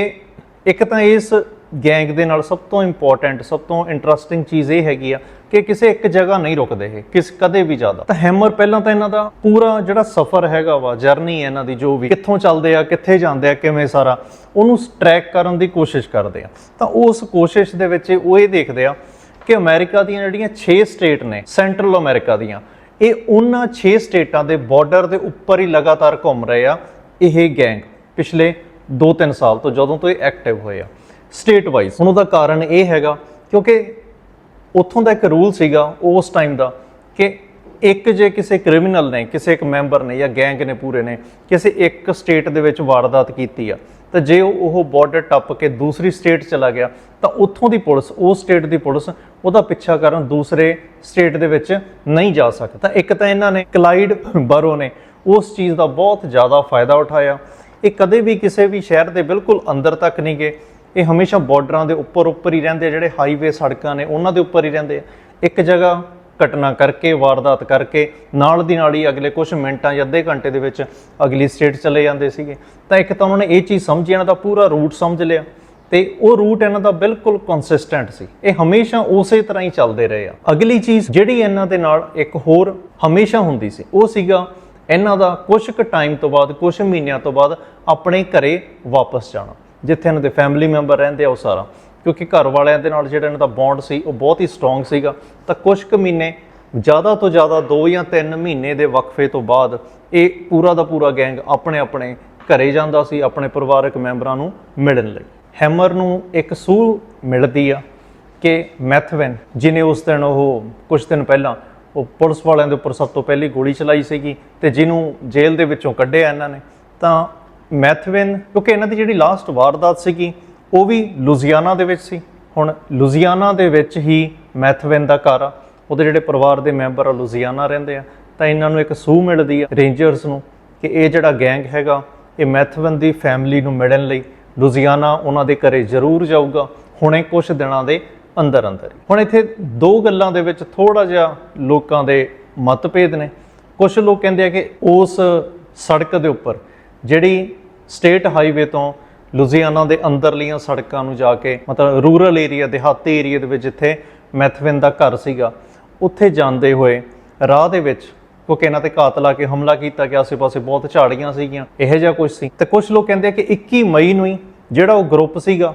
A: ਇੱਕ ਤਾਂ ਇਸ ਗੈਂਗ ਦੇ ਨਾਲ ਸਭ ਤੋਂ ਇੰਪੋਰਟੈਂਟ ਸਭ ਤੋਂ ਇੰਟਰਸਟਿੰਗ ਚੀਜ਼ ਇਹ ਹੈਗੀ ਆ ਕਿ ਕਿਸੇ ਇੱਕ ਜਗ੍ਹਾ ਨਹੀਂ ਰੁਕਦੇ ਇਹ, ਕਿਸ ਕਦੇ ਵੀ ਜ਼ਿਆਦਾ। ਤਾਂ ਹੈਮਰ ਪਹਿਲਾਂ ਤਾਂ ਇਹਨਾਂ ਦਾ ਪੂਰਾ ਜਿਹੜਾ ਸਫ਼ਰ ਹੈਗਾ ਵਾ ਜਰਨੀ ਹੈ ਇਹਨਾਂ ਦੀ ਜੋ ਵੀ, ਕਿੱਥੋਂ ਚੱਲਦੇ ਆ, ਕਿੱਥੇ ਜਾਂਦੇ ਆ, ਕਿਵੇਂ ਸਾਰਾ, ਉਹਨੂੰ ਟਰੈਕ ਕਰਨ ਦੀ ਕੋਸ਼ਿਸ਼ ਕਰਦੇ ਆ। ਤਾਂ ਉਸ ਕੋਸ਼ਿਸ਼ ਦੇ ਵਿੱਚ ਉਹ ਇਹ ਦੇਖਦੇ ਆ ਕਿ ਅਮਰੀਕਾ ਦੀਆਂ ਜਿਹੜੀਆਂ 6 ਸਟੇਟ ਨੇ ਸੈਂਟਰਲ ਅਮਰੀਕਾ ਦੀਆਂ, ਇਹ ਉਹਨਾਂ 6 ਸਟੇਟਾਂ ਦੇ ਬਾਰਡਰ ਦੇ ਉੱਪਰ ਹੀ ਲਗਾਤਾਰ ਘੁੰਮ ਰਹੇ ਆ ਇਹ ਗੈਂਗ, ਪਿਛਲੇ 2-3 ਸਾਲ ਤੋਂ, ਜਦੋਂ ਤੋਂ ਇਹ ਐਕਟਿਵ ਹੋਏ ਆ। ਸਟੇਟ ਵਾਈਜ਼ ਹੁਣ ਉਹਦਾ ਕਾਰਨ ਇਹ ਹੈਗਾ, ਕਿਉਂਕਿ ਉੱਥੋਂ ਦਾ ਇੱਕ ਰੂਲ ਸੀਗਾ ਉਸ ਟਾਈਮ ਦਾ ਕਿ ਇੱਕ ਜੇ ਕਿਸੇ ਕ੍ਰਿਮੀਨਲ ਨੇ, ਕਿਸੇ ਇੱਕ ਮੈਂਬਰ ਨੇ ਜਾਂ ਗੈਂਗ ਨੇ ਪੂਰੇ ਨੇ, ਕਿਸੇ ਇੱਕ ਸਟੇਟ ਦੇ ਵਿੱਚ ਵਾਰਦਾਤ ਕੀਤੀ ਆ, ਤਾਂ ਜੇ ਉਹ ਉਹ ਬਾਰਡਰ ਟੱਪ ਕੇ ਦੂਸਰੀ ਸਟੇਟ ਚਲਾ ਗਿਆ, ਤਾਂ ਉੱਥੋਂ ਦੀ ਪੁਲਿਸ, ਉਸ ਸਟੇਟ ਦੀ ਪੁਲਿਸ ਉਹਦਾ ਪਿੱਛਾ ਕਰਨ ਦੂਸਰੇ ਸਟੇਟ ਦੇ ਵਿੱਚ ਨਹੀਂ ਜਾ ਸਕਦਾ। ਇੱਕ ਤਾਂ ਇਹਨਾਂ ਨੇ, ਕਲਾਈਡ ਬਰੋ ਨੇ ਉਸ ਚੀਜ਼ ਦਾ ਬਹੁਤ ਜ਼ਿਆਦਾ ਫਾਇਦਾ ਉਠਾਇਆ। ਇਹ ਕਦੇ ਵੀ ਕਿਸੇ ਵੀ ਸ਼ਹਿਰ ਦੇ ਬਿਲਕੁਲ ਅੰਦਰ ਤੱਕ ਨਹੀਂ ਗਏ। ਇਹ ਹਮੇਸ਼ਾ ਬਾਰਡਰਾਂ ਦੇ ਉੱਪਰ ਉੱਪਰ ਹੀ ਰਹਿੰਦੇ ਆ, ਜਿਹੜੇ ਹਾਈਵੇ ਸੜਕਾਂ ਨੇ, ਉਹਨਾਂ ਦੇ ਉੱਪਰ ਹੀ ਰਹਿੰਦੇ ਆ। ਇੱਕ ਜਗ੍ਹਾ ਘਟਨਾ ਕਰਕੇ, ਵਾਰਦਾਤ ਕਰਕੇ, ਨਾਲ ਦੀ ਨਾਲ ਹੀ ਅਗਲੇ ਕੁਝ ਮਿੰਟਾਂ ਜਾਂ ਅੱਧੇ ਘੰਟੇ ਦੇ ਵਿੱਚ ਅਗਲੀ ਸਟੇਟ ਚਲੇ ਜਾਂਦੇ ਸੀਗੇ। ਤਾਂ ਇੱਕ ਤਾਂ ਉਹਨਾਂ ਨੇ ਇਹ ਚੀਜ਼ ਸਮਝੀ, ਇਹਨਾਂ ਦਾ ਪੂਰਾ ਰੂਟ ਸਮਝ ਲਿਆ। ਤੇ ਉਹ ਰੂਟ ਇਹਨਾਂ ਦਾ ਬਿਲਕੁਲ ਕੰਸਿਸਟੈਂਟ ਸੀ। ਇਹ ਹਮੇਸ਼ਾ ਉਸੇ ਤਰ੍ਹਾਂ ਹੀ ਚੱਲਦੇ ਰਹੇ ਆ। ਅਗਲੀ ਚੀਜ਼ ਜਿਹੜੀ ਇਹਨਾਂ ਦੇ ਨਾਲ ਇੱਕ ਹੋਰ ਹਮੇਸ਼ਾ ਹੁੰਦੀ ਸੀ, ਉਹ ਸੀਗਾ ਇਹਨਾਂ ਦਾ ਕੁਝ ਕੁ ਟਾਈਮ ਤੋਂ ਬਾਅਦ ਕੁਝ ਮਹੀਨਿਆਂ ਤੋਂ ਬਾਅਦ ਆਪਣੇ ਘਰੇ ਵਾਪਸ ਜਾਣਾ। ਜਿੱਥੇ ਇਹਨਾਂ ਦੇ ਫੈਮਿਲੀ ਮੈਂਬਰ ਰਹਿੰਦੇ ਆ ਉਹ ਸਾਰਾ। ਕਿਉਂਕਿ ਘਰ ਵਾਲਿਆਂ ਦੇ ਨਾਲ ਜਿਹੜਾ ਇਹਨਾਂ ਦਾ ਬੌਂਡ ਸੀ, ਉਹ ਬਹੁਤ ਹੀ ਸਟਰੋਂਗ ਸੀਗਾ। ਤਾਂ ਕੁਝ ਕੁ ਮਹੀਨੇ, ਜ਼ਿਆਦਾ ਤੋਂ ਜ਼ਿਆਦਾ 2 ਜਾਂ 3 ਮਹੀਨੇ ਦੇ ਵਕਫੇ ਤੋਂ ਬਾਅਦ ਇਹ ਪੂਰਾ ਦਾ ਪੂਰਾ ਗੈਂਗ ਆਪਣੇ ਆਪਣੇ ਘਰੇ ਜਾਂਦਾ ਸੀ, ਆਪਣੇ ਪਰਿਵਾਰਕ ਮੈਂਬਰਾਂ ਨੂੰ ਮਿਲਣ ਲਈ। ਹੈਮਰ ਨੂੰ ਇੱਕ ਸੂਹ ਮਿਲਦੀ ਆ ਕਿ ਮੈਥਵਨ ਜਿਨੇ ਉਸ ਦਿਨ ਉਹ ਕੁਝ ਦਿਨ ਪਹਿਲਾਂ ਉਹ ਪੁਲਿਸ ਵਾਲਿਆਂ ਦੇ ਉੱਪਰ ਸਭ ਤੋਂ ਪਹਿਲੀ ਗੋਲੀ ਚਲਾਈ ਸੀਗੀ ਤੇ ਜਿਹਨੂੰ ਜੇਲ੍ਹ ਦੇ ਵਿੱਚੋਂ ਕੱਢਿਆ ਇਹਨਾਂ ਨੇ, ਤਾਂ ਮੈਥਵਿਨ ਕਿਉਂਕਿ ਇਹਨਾਂ ਦੀ ਜਿਹੜੀ ਲਾਸਟ ਵਾਰਦਾਤ ਸੀਗੀ, ਉਹ ਵੀ ਲੁਜ਼ੀਆਨਾ ਦੇ ਵਿੱਚ ਸੀ। ਹੁਣ ਲੁਜ਼ੀਆਨਾ ਦੇ ਵਿੱਚ ਹੀ ਮੈਥਵਿਨ ਦਾ ਘਰ ਆ। ਉਹਦੇ ਜਿਹੜੇ ਪਰਿਵਾਰ ਦੇ ਮੈਂਬਰ ਆ ਲੁਜ਼ੀਆਨਾ ਰਹਿੰਦੇ ਆ। ਤਾਂ ਇਹਨਾਂ ਨੂੰ ਇੱਕ ਸੂਹ ਮਿਲਦੀ ਆ ਰੇਂਜਰਸ ਨੂੰ ਕਿ ਇਹ ਜਿਹੜਾ ਗੈਂਗ ਹੈਗਾ, ਇਹ ਮੈਥਵਿਨ ਦੀ ਫੈਮਿਲੀ ਨੂੰ ਮਿਲਣ ਲਈ ਲੁਜ਼ੀਆਨਾ ਉਹਨਾਂ ਦੇ ਘਰੇ ਜ਼ਰੂਰ ਜਾਊਗਾ। ਹੁਣੇ ਕੁਝ ਦਿਨਾਂ ਦੇ ਅੰਦਰ ਅੰਦਰ ਹੁਣ ਇੱਥੇ ਦੋ ਗੱਲਾਂ ਦੇ ਵਿੱਚ ਥੋੜਾ ਜਿਹਾ ਲੋਕਾਂ ਦੇ ਮਤਭੇਦ ਨੇ। ਕੁਝ ਲੋਕ ਕਹਿੰਦੇ ਆ ਕਿ ਉਸ ਸੜਕ ਦੇ ਉੱਪਰ ਜਿਹੜੀ ਸਟੇਟ ਹਾਈਵੇ ਤੋਂ ਲੁਧਿਆਣਾ ਦੇ ਅੰਦਰਲੀਆਂ ਸੜਕਾਂ ਨੂੰ ਜਾ ਕੇ, ਮਤਲਬ ਰੂਰਲ ਏਰੀਆ, ਦਿਹਾਤੀ ਏਰੀਆ ਦੇ ਵਿੱਚ ਜਿੱਥੇ ਮੈਥਵਿਨ ਦਾ ਘਰ ਸੀਗਾ, ਉੱਥੇ ਜਾਂਦੇ ਹੋਏ ਰਾਹ ਦੇ ਵਿੱਚ ਕਿਉਂਕਿ ਇਹਨਾਂ ਤੇ ਘਾਤ ਲਾ ਕੇ ਹਮਲਾ ਕੀਤਾ ਕਿ ਆਸੇ-ਪਾਸੇ ਬਹੁਤ ਝਾੜੀਆਂ ਸੀਗੀਆਂ, ਇਹੋ ਜਿਹਾ ਕੁਝ ਸੀ। ਤੇ ਕੁਝ ਲੋਕ ਕਹਿੰਦੇ ਕਿ 21 ਮਈ ਨੂੰ ਹੀ ਜਿਹੜਾ ਉਹ ਗਰੁੱਪ ਸੀਗਾ,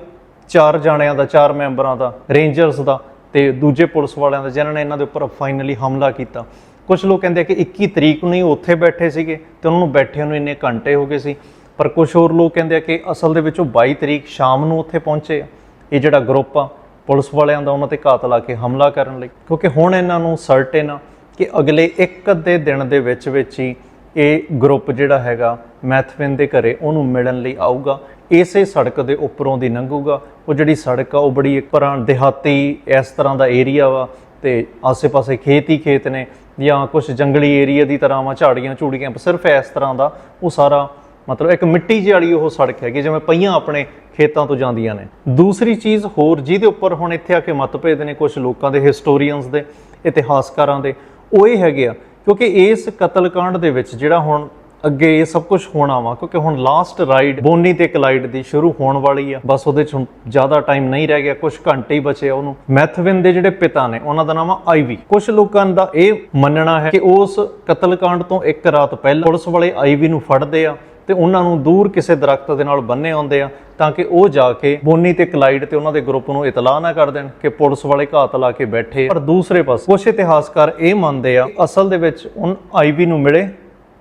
A: ਚਾਰ ਜਾਣਿਆਂ ਦਾ, ਚਾਰ ਮੈਂਬਰਾਂ ਦਾ, ਰੇਂਜਰਸ ਦਾ ਤੇ ਦੂਜੇ ਪੁਲਿਸ ਵਾਲਿਆਂ ਦਾ, ਜਿਨ੍ਹਾਂ ਨੇ ਇਹਨਾਂ ਦੇ ਉੱਪਰ ਫਾਈਨਲੀ ਹਮਲਾ ਕੀਤਾ। ਕੁਝ ਲੋਕ ਕਹਿੰਦੇ ਆ ਕਿ 21 ਤਰੀਕ ਨੂੰ ਹੀ ਉੱਥੇ ਬੈਠੇ ਸੀਗੇ ਤੇ ਉਹਨਾਂ ਨੂੰ ਬੈਠਿਆਂ ਨੂੰ ਇੰਨੇ ਘੰਟੇ ਹੋ ਗਏ ਸੀ। ਪਰ ਕੁਝ ਹੋਰ ਲੋਕ ਕਹਿੰਦੇ ਆ ਕਿ ਅਸਲ ਦੇ ਵਿੱਚ ਉਹ 22 ਤਰੀਕ ਸ਼ਾਮ ਨੂੰ ਉੱਥੇ ਪਹੁੰਚੇ ਆ। ਇਹ ਜਿਹੜਾ ਗਰੁੱਪ ਆ, ਪੁਲਿਸ ਵਾਲਿਆਂ ਦਾ ਉਹਨਾਂ ਤੇ ਘਾਤ ਲਾ ਕੇ ਹਮਲਾ ਕਰਨ ਲਈ। ਕਿਉਂਕਿ ਹੁਣ ਇਹਨਾਂ ਨੂੰ ਸਰਟਨ ਆ ਕਿ ਅਗਲੇ ਇੱਕ ਅੱਧੇ ਦਿਨ ਦੇ ਵਿੱਚ ਵਿੱਚ ਹੀ ਇਹ ਗਰੁੱਪ ਜਿਹੜਾ ਹੈਗਾ ਮੈਥਵਿਨ ਦੇ ਘਰੇ ਉਹਨੂੰ ਮਿਲਣ ਲਈ ਆਊਗਾ। ਇਸੇ ਸੜਕ ਦੇ ਉੱਪਰੋਂ ਦੀ ਲੰਘੂਗਾ। ਉਹ ਜਿਹੜੀ ਸੜਕ ਆ, ਉਹ ਬੜੀ ਇੱਕ ਪੁਰਾਣ ਦਿਹਾਤੀ ਇਸ ਤਰ੍ਹਾਂ ਦਾ ਏਰੀਆ ਵਾ ਤੇ ਆਸੇ-ਪਾਸੇ ਖੇਤ ਹੀ ਖੇਤ ਨੇ। ਜਾਂ ਕੁਝ ਜੰਗਲੀ ਏਰੀਆ ਦੀ ਤਰ੍ਹਾਂ ਵਾ, ਝਾੜੀਆਂ ਝੂੜੀਆਂ ਸਿਰਫ ਇਸ ਤਰ੍ਹਾਂ ਦਾ ਉਹ ਸਾਰਾ ਮਤਲਬ ਇੱਕ ਮਿੱਟੀ ਜਿਹੀ ਵਾਲੀ ਉਹ ਸੜਕ ਹੈਗੀ, ਜਿਵੇਂ ਪਈਆਂ ਆਪਣੇ ਖੇਤਾਂ ਤੋਂ ਜਾਂਦੀਆਂ ਨੇ। ਦੂਸਰੀ ਚੀਜ਼ ਹੋਰ, ਜਿਹਦੇ ਉੱਪਰ ਹੁਣ ਇੱਥੇ ਆ ਕੇ ਮਤਭੇਦ ਨੇ ਕੁਝ ਲੋਕਾਂ ਦੇ ਹਿਸਟੋਰੀਅਨਸ ਦੇ, ਇਤਿਹਾਸਕਾਰਾਂ ਦੇ, ਉਹ ਇਹ ਹੈਗੇ ਆ, ਕਿਉਂਕਿ ਇਸ ਕਤਲकांड ਦੇ ਵਿੱਚ ਜਿਹੜਾ ਹੁਣ ਅੱਗੇ ਇਹ ਸਭ ਕੁਝ ਹੋਣਾ ਵਾ, ਕਿਉਂਕਿ ਹੁਣ ਲਾਸਟ ਰਾਈਡ ਬੋਨੀ ਤੇ ਕਲਾਈਡ ਦੀ ਸ਼ੁਰੂ ਹੋਣ ਵਾਲੀ ਆ। ਬਸ ਉਹਦੇ ਚ ਜ਼ਿਆਦਾ ਟਾਈਮ ਨਹੀਂ ਰਹਿ ਗਿਆ ਕੁਝ ਘੰਟੇ ਹੀ ਬਚੇ ਉਹਨੂੰ। ਮੈਥਵਿਨ ਦੇ ਜਿਹੜੇ ਪਿਤਾ ਨੇ, ਉਹਨਾਂ ਦਾ ਨਾਮ ਆ ਆਈਵੀ ਕੁਝ ਲੋਕਾਂ ਦਾ ਇਹ ਮੰਨਣਾ ਹੈ ਕਿ ਉਸ ਕਤਲकांड ਤੋਂ ਇੱਕ ਰਾਤ ਪਹਿਲਾਂ ਪੁਲਿਸ ਵਾਲੇ ਆਈਵੀ ਨੂੰ ਫੜਦੇ ਆ ਤੇ ਉਹਨਾਂ ਨੂੰ ਦੂਰ ਕਿਸੇ ਦਰਖਤ ਦੇ ਨਾਲ ਬੰਨੇ ਆਉਂਦੇ ਆ ਤਾਂ ਕਿ ਉਹ ਜਾ ਕੇ ਬੋਨੀ ਤੇ ਕਲਾਈਡ ਤੇ ਉਹਨਾਂ ਦੇ ਗਰੁੱਪ ਨੂੰ ਇਤਲਾਹ ਨਾ ਕਰ ਦੇਣ ਕਿ ਪੁਲਿਸ ਵਾਲੇ ਘਾਤ ਲਾ ਕੇ ਬੈਠੇ ਪਰ ਦੂਸਰੇ ਪਾਸੇ ਕੁਝ ਇਤਿਹਾਸਕਾਰ ਇਹ ਮੰਨਦੇ ਆ, ਅਸਲ ਦੇ ਵਿੱਚ ਉਹ ਆਈਵੀ ਨੂੰ ਮਿਲੇ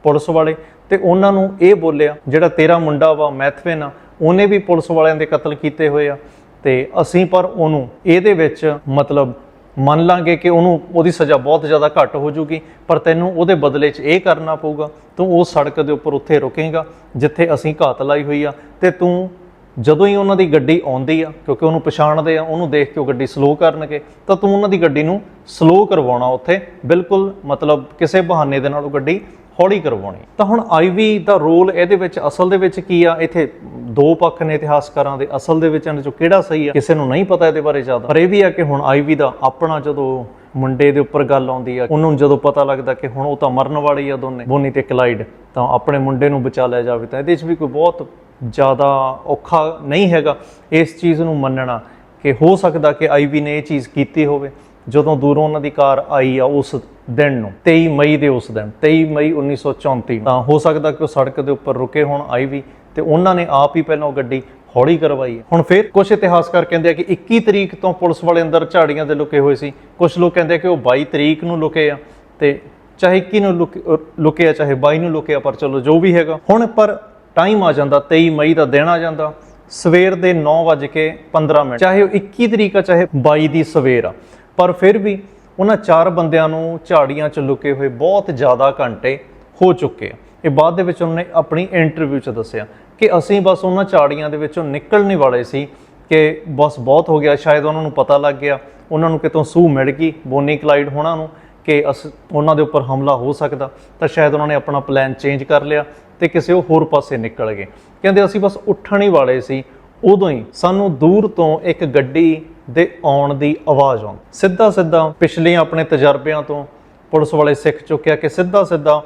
A: ਪੁਲਿਸ ਵਾਲੇ ਤੇ ਉਹਨਾਂ ਨੂੰ ਇਹ ਬੋਲਿਆ, ਜਿਹੜਾ ਤੇਰਾ ਮੁੰਡਾ ਵਾ ਮੈਥਵਿਨ ਆ, ਉਹਨੇ ਵੀ ਪੁਲਿਸ ਵਾਲਿਆਂ ਦੇ ਕਤਲ ਕੀਤੇ ਹੋਏ ਆ। ਤੇ ਅਸੀਂ ਪਰ ਉਹਨੂੰ ਇਹਦੇ ਵਿੱਚ ਮਤਲਬ ਮੰਨ ਲਾਂਗੇ ਕਿ ਉਹਨੂੰ ਉਹਦੀ ਸਜ਼ਾ ਬਹੁਤ ਜ਼ਿਆਦਾ ਘੱਟ ਹੋ ਜੂਗੀ, ਪਰ ਤੈਨੂੰ ਉਹਦੇ ਬਦਲੇ 'ਚ ਇਹ ਕਰਨਾ ਪਊਗਾ, ਤੂੰ ਉਹ ਸੜਕ ਦੇ ਉੱਪਰ ਉੱਥੇ ਰੁਕੇਗਾ, ਜਿੱਥੇ ਅਸੀਂ ਘਾਤ ਲਾਈ ਹੋਈ ਆ, ਤੇ ਤੂੰ ਜਦੋਂ ਹੀ ਉਹਨਾਂ ਦੀ ਗੱਡੀ ਆਉਂਦੀ ਆ, ਕਿਉਂਕਿ ਉਹਨੂੰ ਪਛਾਣਦੇ ਆ, ਉਹਨੂੰ ਦੇਖ ਕੇ ਉਹ ਗੱਡੀ ਸਲੋ ਕਰਨਗੇ, ਤਾਂ ਤੂੰ ਉਹਨਾਂ ਦੀ ਗੱਡੀ ਨੂੰ ਸਲੋ ਕਰਵਾਉਣਾ ਉੱਥੇ, ਬਿਲਕੁਲ ਮਤਲਬ ਕਿਸੇ ਬਹਾਨੇ ਦੇ ਨਾਲ ਉਹ ਗੱਡੀ ਹੌਲੀ ਕਰਵਾਉਣੀ। ਤਾਂ ਹੁਣ ਆਈਵੀ ਦਾ ਰੋਲ ਇਹਦੇ ਵਿੱਚ ਅਸਲ ਦੇ ਵਿੱਚ ਕੀ ਆ? ਇੱਥੇ ਦੋ ਪੱਖ ਨੇ ਇਤਿਹਾਸਕਾਰਾਂ ਦੇ। ਅਸਲ ਦੇ ਵਿੱਚ ਇਹਨਾਂ ਚੋਂ ਕਿਹੜਾ ਸਹੀ ਆ? ਕਿਸੇ ਨੂੰ ਨਹੀਂ ਪਤਾ ਇਹਦੇ ਬਾਰੇ ਜ਼ਿਆਦਾ। ਪਰ ਇਹ ਵੀ ਆ ਕਿ ਹੁਣ ਆਈਵੀ ਦਾ ਆਪਣਾ ਜਦੋਂ ਮੁੰਡੇ ਦੇ ਉੱਪਰ ਗੱਲ ਆਉਂਦੀ ਆ, ਉਹਨੂੰ ਜਦੋਂ ਪਤਾ ਲੱਗਦਾ ਕਿ ਹੁਣ ਉਹ ਤਾਂ ਮਰਨ ਵਾਲੀ ਆ ਦੋਨੇ, ਬੋਨੀ ਤੇ ਕਲਾਈਡ, ਤਾਂ ਆਪਣੇ ਮੁੰਡੇ ਨੂੰ ਬਚਾ ਲਿਆ ਜਾਵੇ, ਤਾਂ ਇਹਦੇ 'ਚ ਵੀ ਕੋਈ ਬਹੁਤ ਜ਼ਿਆਦਾ ਔਖਾ ਨਹੀਂ ਹੈਗਾ ਇਸ ਚੀਜ਼ ਨੂੰ ਮੰਨਣਾ ਕਿ ਹੋ ਸਕਦਾ ਕਿ ਆਈਵੀ ਨੇ ਇਹ ਚੀਜ਼ ਕੀਤੀ ਹੋਵੇ। ਜਦੋਂ ਦੂਰੋਂ ਉਹਨਾਂ ਦੀ ਕਾਰ ਆਈ ਆ ਉਸ ਦਿਨ ਨੂੰ 23 ਮਈ ਦੇ ਉਸ ਦਿਨ 23 ਮਈ 1934 ਤਾਂ ਹੋ ਸਕਦਾ ਕਿ ਉਹ ਸੜਕ ਦੇ ਉੱਪਰ ਰੁਕੇ ਹੋਣ, ਆਈ ਵੀ, ਤੇ ਉਹਨਾਂ ਨੇ ਆਪ ਹੀ ਪਹਿਲਾਂ ਉਹ ਗੱਡੀ ਹੌਲੀ ਕਰਵਾਈ ਹੁਣ ਫਿਰ ਕੁਝ ਇਤਿਹਾਸਕਾਰ ਕਹਿੰਦੇ ਆ ਕਿ 21 ਤਰੀਕ ਤੋਂ ਪੁਲਿਸ ਵਾਲੇ ਅੰਦਰ ਝਾੜੀਆਂ ਦੇ ਲੁਕੇ ਹੋਏ ਸੀ। ਕੁਝ ਲੋਕ ਕਹਿੰਦੇ ਆ ਕਿ ਉਹ 22 ਤਰੀਕ ਨੂੰ ਲੁਕੇ ਆ, ਤੇ ਚਾਹੇ 21 ਨੂੰ ਲੁਕੇ- ਲੁਕੇ ਆ, ਚਾਹੇ 22 ਨੂੰ ਲੁਕੇ ਆ, ਪਰ ਚਲੋ ਜੋ ਵੀ ਹੈਗਾ। ਹੁਣ ਪਰ ਟਾਈਮ ਆ ਜਾਂਦਾ 23 ਮਈ ਦਾ ਦਿਨ ਆ ਜਾਂਦਾ, ਸਵੇਰ ਦੇ 9:15 ਮਿੰਟ। ਚਾਹੇ ਉਹ 21 ਤਰੀਕ ਆ, ਚਾਹੇ 22 ਦੀ ਸਵੇਰ ਆ। ਪਰ ਫਿਰ ਵੀ ਉਹਨਾਂ ਚਾਰ ਬੰਦਿਆਂ ਨੂੰ ਝਾੜੀਆਂ 'ਚ ਲੁਕੇ ਹੋਏ ਬਹੁਤ ਜ਼ਿਆਦਾ ਘੰਟੇ ਹੋ ਚੁੱਕੇ ਆ। ਇਹ ਬਾਅਦ ਦੇ ਵਿੱਚ ਉਹਨੇ ਆਪਣੀ ਇੰਟਰਵਿਊ 'ਚ ਦੱਸਿਆ ਕਿ ਅਸੀਂ ਬਸ ਉਹਨਾਂ ਝਾੜੀਆਂ ਦੇ ਵਿੱਚੋਂ ਨਿਕਲਣ ਵਾਲੇ ਸੀ ਕਿ ਬਸ ਬਹੁਤ ਹੋ ਗਿਆ, ਸ਼ਾਇਦ ਉਹਨਾਂ ਨੂੰ ਪਤਾ ਲੱਗ ਗਿਆ, ਉਹਨਾਂ ਨੂੰ ਕਿਤੋਂ ਸੂਹ ਮਿਲ ਗਈ ਬੋਨੀ ਕਲਾਈਡ ਹੋਣਾ ਨੂੰ ਕਿ ਅਸ, ਉਹਨਾਂ ਦੇ ਉੱਪਰ ਹਮਲਾ ਹੋ ਸਕਦਾ, ਤਾਂ ਸ਼ਾਇਦ ਉਹਨਾਂ ਨੇ ਆਪਣਾ ਪਲਾਨ ਚੇਂਜ ਕਰ ਲਿਆ ਤੇ ਕਿਸੇ ਉਹ ਹੋਰ ਪਾਸੇ ਨਿਕਲ ਗਏ। ਕਹਿੰਦੇ ਅਸੀਂ ਬਸ ਉੱਠਣ ਹੀ ਵਾਲੇ ਸੀ, ਉਦੋਂ ਹੀ ਸਾਨੂੰ ਦੂਰ ਤੋਂ ਇੱਕ ਗੱਡੀ ਦੇ ਆਉਣ ਦੀ ਆਵਾਜ਼ ਆਉਂਦੀ। ਸਿੱਧਾ ਸਿੱਧਾ ਪਿਛਲੀਆਂ ਆਪਣੇ ਤਜਰਬਿਆਂ ਤੋਂ ਪੁਲਿਸ ਵਾਲੇ ਸਿੱਖ ਚੁੱਕਿਆ ਕਿ ਸਿੱਧਾ ਸਿੱਧਾ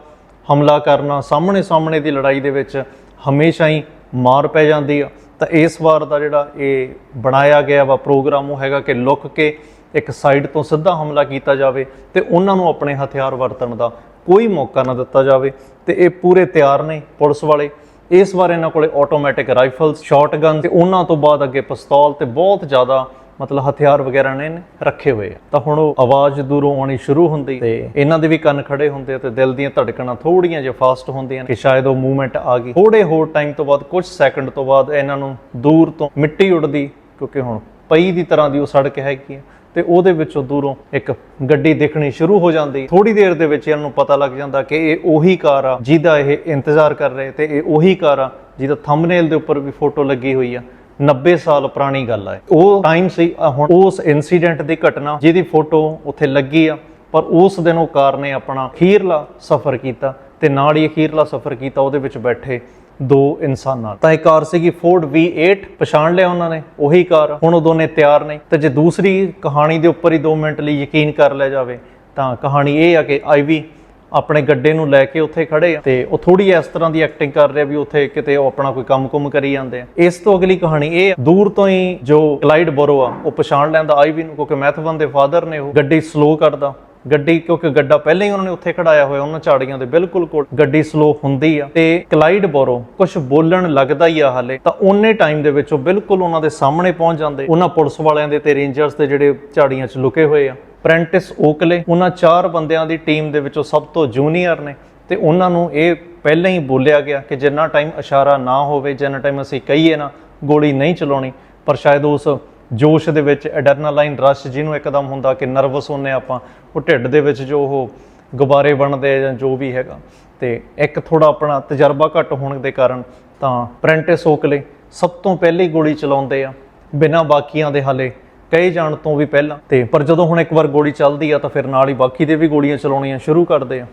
A: ਹਮਲਾ ਕਰਨਾ ਸਾਹਮਣੇ ਸਾਹਮਣੇ ਦੀ ਲੜਾਈ ਦੇ ਵਿੱਚ ਹਮੇਸ਼ਾ ਹੀ ਮਾਰ ਪੈ ਜਾਂਦੀ ਆ। ਤਾਂ ਇਸ ਵਾਰ ਦਾ ਜਿਹੜਾ ਇਹ ਬਣਾਇਆ ਗਿਆ ਵਾ ਪ੍ਰੋਗਰਾਮ ਉਹ ਹੈਗਾ ਕਿ ਲੁੱਕ ਕੇ ਇੱਕ ਸਾਈਡ ਤੋਂ ਸਿੱਧਾ ਹਮਲਾ ਕੀਤਾ ਜਾਵੇ ਤੇ ਉਹਨਾਂ ਨੂੰ ਆਪਣੇ ਹਥਿਆਰ ਵਰਤਣ ਦਾ ਕੋਈ ਮੌਕਾ ਨਾ ਦਿੱਤਾ ਜਾਵੇ। ਤੇ ਇਹ ਪੂਰੇ ਤਿਆਰ ਨੇ ਪੁਲਿਸ ਵਾਲੇ। ਇਸ ਵਾਰ ਇਹਨਾਂ ਕੋਲੇ ਆਟੋਮੈਟਿਕ ਰਾਈਫਲਸ ਸ਼ਾਟਗਨ ਤੇ ਉਹਨਾਂ ਤੋਂ ਬਾਅਦ ਅੱਗੇ ਪਿਸਤੌਲ ਤੇ ਬਹੁਤ ਜ਼ਿਆਦਾ ਮਤਲਬ ਹਥਿਆਰ ਵਗੈਰਾ ਨੇ ਰੱਖੇ ਹੋਏ ਆ। ਤਾਂ ਹੁਣ ਉਹ ਆਵਾਜ਼ ਦੂਰੋਂ ਆਉਣੀ ਸ਼ੁਰੂ ਹੁੰਦੀ ਤੇ ਇਹਨਾਂ ਦੇ ਵੀ ਕੰਨ ਖੜੇ ਹੁੰਦੇ ਆ ਤੇ ਦਿਲ ਦੀਆਂ ਧੜਕਣਾਂ ਥੋੜੀਆਂ ਜਿਹਾ ਫਾਸਟ ਹੁੰਦੀਆਂ ਕਿ ਸ਼ਾਇਦ ਉਹ ਮੂਵਮੈਂਟ ਆ ਗਈ। ਥੋੜੇ ਹੋਰ ਟਾਈਮ ਤੋਂ ਬਾਅਦ ਕੁਝ ਸੈਕਿੰਡ ਤੋਂ ਬਾਅਦ ਇਹਨਾਂ ਨੂੰ ਦੂਰ ਤੋਂ ਮਿੱਟੀ ਉੱਡਦੀ ਕਿਉਂਕਿ ਹੁਣ ਪਈ ਦੀ ਤਰ੍ਹਾਂ ਦੀ ਉਹ ਸੜਕ ਹੈਗੀ ਹੈ ਤੇ ਉਹਦੇ ਵਿੱਚੋਂ ਦੂਰੋਂ ਇੱਕ ਗੱਡੀ ਦਿਖਣੀ ਸ਼ੁਰੂ ਹੋ ਜਾਂਦੀ। ਥੋੜੀ ਦੇਰ ਦੇ ਵਿੱਚ ਇਹਨਾਂ ਨੂੰ ਪਤਾ ਲੱਗ ਜਾਂਦਾ ਕਿ ਇਹ ਉਹੀ ਕਾਰ ਆ ਜਿਹਦਾ ਇਹ ਇੰਤਜ਼ਾਰ ਕਰ ਰਹੇ ਤੇ ਇਹ ਉਹੀ ਕਾਰ ਆ ਜਿਹਦਾ ਥੰਬਨੇਲ ਦੇ ਉੱਪਰ ਵੀ ਫੋਟੋ ਲੱਗੀ ਹੋਈ ਆ। 90 ਸਾਲ ਪੁਰਾਣੀ ਗੱਲ ਹੈ ਉਹ ਟਾਈਮ ਸੀ ਹੁਣ ਉਸ ਇਨਸੀਡੈਂਟ ਦੀ ਘਟਨਾ, ਜਿਹਦੀ ਫੋਟੋ ਉੱਥੇ ਲੱਗੀ ਆ, ਪਰ ਉਸ ਦਿਨ ਉਹ ਕਾਰ ਨੇ ਆਪਣਾ ਅਖੀਰਲਾ ਸਫ਼ਰ ਕੀਤਾ ਤੇ ਨਾਲ ਹੀ ਅਖੀਰਲਾ ਸਫ਼ਰ ਕੀਤਾ, ਉਹਦੇ ਵਿੱਚ ਬੈਠੇ ਦੋ ਇਨਸਾਨਾਂ ਤਾਂ ਇਹ ਕਾਰ ਸੀਗੀ ਫੋਰਡ V8 ਪਛਾਣ ਲਿਆ ਉਹਨਾਂ ਨੇ, ਉਹੀ ਕਾਰ ਹੁਣ ਉਹ ਦੋਨੇ ਤਿਆਰ ਨੇ। ਤੇ ਜੇ ਦੂਸਰੀ ਕਹਾਣੀ ਦੇ ਉੱਪਰ ਹੀ 2 ਮਿੰਟ ਲਈ ਯਕੀਨ ਕਰ ਲਿਆ ਜਾਵੇ, ਤਾਂ ਕਹਾਣੀ ਇਹ ਆ ਕਿ ਆਈਵੀ ਆਪਣੇ ਗੱਡੇ ਨੂੰ ਲੈ ਕੇ ਉੱਥੇ ਖੜੇ ਆ ਤੇ ਉਹ ਥੋੜੀ ਇਸ ਤਰ੍ਹਾਂ ਦੀ ਐਕਟਿੰਗ ਕਰ ਰਿਹਾ ਵੀ ਉੱਥੇ ਕਿਤੇ ਉਹ ਆਪਣਾ ਕੋਈ ਕੰਮ-ਕੁਮ ਕਰੀ ਜਾਂਦੇ ਆ। ਇਸ ਤੋਂ ਅਗਲੀ ਕਹਾਣੀ ਇਹ ਦੂਰ ਤੋਂ ਹੀ ਜੋ ਕਲਾਈਡ ਬੋਰੋ ਆ, ਉਹ ਪਛਾਣ ਲੈਂਦਾ ਆਈਵੀ ਨੂੰ ਕਿਉਂਕਿ ਮੈਥਵਨ ਦੇ ਫਾਦਰ ਨੇ ਉਹ ਗੱਡੀ ਸਲੋ ਕਰਦਾ। ਗੱਡੀ, ਕਿਉਂਕਿ ਗੱਡਾ ਪਹਿਲਾਂ ਹੀ ਉਹਨਾਂ ਨੇ ਉੱਥੇ ਖੜਾਇਆ ਹੋਇਆ, ਉਹਨਾਂ ਝਾੜੀਆਂ ਦੇ ਬਿਲਕੁਲ ਕੋਲ। ਗੱਡੀ ਸਲੋ ਹੁੰਦੀ ਆ ਤੇ ਕਲਾਈਡ ਬੋਰੋ ਕੁਝ ਬੋਲਣ ਲੱਗਦਾ ਹੀ ਆ ਹਾਲੇ, ਤਾਂ ਉਹਨੇ ਟਾਈਮ ਦੇ ਵਿੱਚ ਉਹ ਬਿਲਕੁਲ ਉਹਨਾਂ ਦੇ ਸਾਹਮਣੇ ਪਹੁੰਚ ਜਾਂਦੇ। ਉਹਨਾਂ ਪੁਲਿਸ ਵਾਲਿਆਂ ਦੇ ਤੇ ਰੇਂਜਰਸ ਦੇ ਜਿਹੜੇ ਝਾੜੀਆਂ 'ਚ ਲੁਕੇ ਹੋਏ ਆ। ਪ੍ਰੈਂਟਿਸ ਓਕਲੇ ਉਹਨਾਂ ਚਾਰ ਬੰਦਿਆਂ ਦੀ ਟੀਮ ਦੇ ਵਿੱਚੋਂ ਸਭ ਤੋਂ ਜੂਨੀਅਰ ਨੇ ਤੇ ਉਹਨਾਂ ਨੂੰ ਇਹ ਪਹਿਲਾਂ ਹੀ ਬੋਲਿਆ ਗਿਆ ਕਿ ਜਿੰਨਾ ਟਾਈਮ ਇਸ਼ਾਰਾ ਨਾ ਹੋਵੇ, ਜਿੰਨਾ ਟਾਈਮ ਅਸੀਂ ਕਹੀਏ ਨਾ, ਗੋਲੀ ਨਹੀਂ ਚਲਾਉਣੀ, ਪਰ ਸ਼ਾਇਦ ਉਸ ਜੋਸ਼ ਦੇ ਵਿੱਚ ਐਡਰਨਾਲਾਈਨ ਰਸ਼ ਜਿਹਨੂੰ ਇੱਕਦਮ ਹੁੰਦਾ ਕਿ ਨਰਵਸ ਹੁੰਨੇ ਆਪਾਂ ਉਹ ਢਿੱਡ ਦੇ ਵਿੱਚ ਜੋ ਉਹ ਗੁਬਾਰੇ ਬਣਦੇ ਆ ਜਾਂ ਜੋ ਵੀ ਹੈਗਾ, ਤੇ ਇੱਕ ਥੋੜਾ ਆਪਣਾ ਤਜਰਬਾ ਘੱਟ ਹੋਣ ਦੇ ਕਾਰਨ ਤਾਂ ਪ੍ਰੈਂਟਿਸ ਓਕਲੇ ਸਭ ਤੋਂ ਪਹਿਲੀ ਗੋਲੀ ਚਲਾਉਂਦੇ ਆ, ਬਿਨਾਂ ਬਾਕੀਆਂ ਦੇ ਹਾਲੇ ਕਹੇ ਜਾਣ ਤੋਂ ਵੀ ਪਹਿਲਾਂ। ਤੇ ਪਰ ਜਦੋਂ ਹੁਣ ਇੱਕ ਵਾਰ ਗੋਲੀ ਚੱਲਦੀ ਆ ਤਾਂ ਫਿਰ ਨਾਲ ਹੀ ਬਾਕੀ ਦੇ ਵੀ ਗੋਲੀਆਂ ਚਲਾਉਣੀਆਂ ਸ਼ੁਰੂ ਕਰਦੇ ਆ।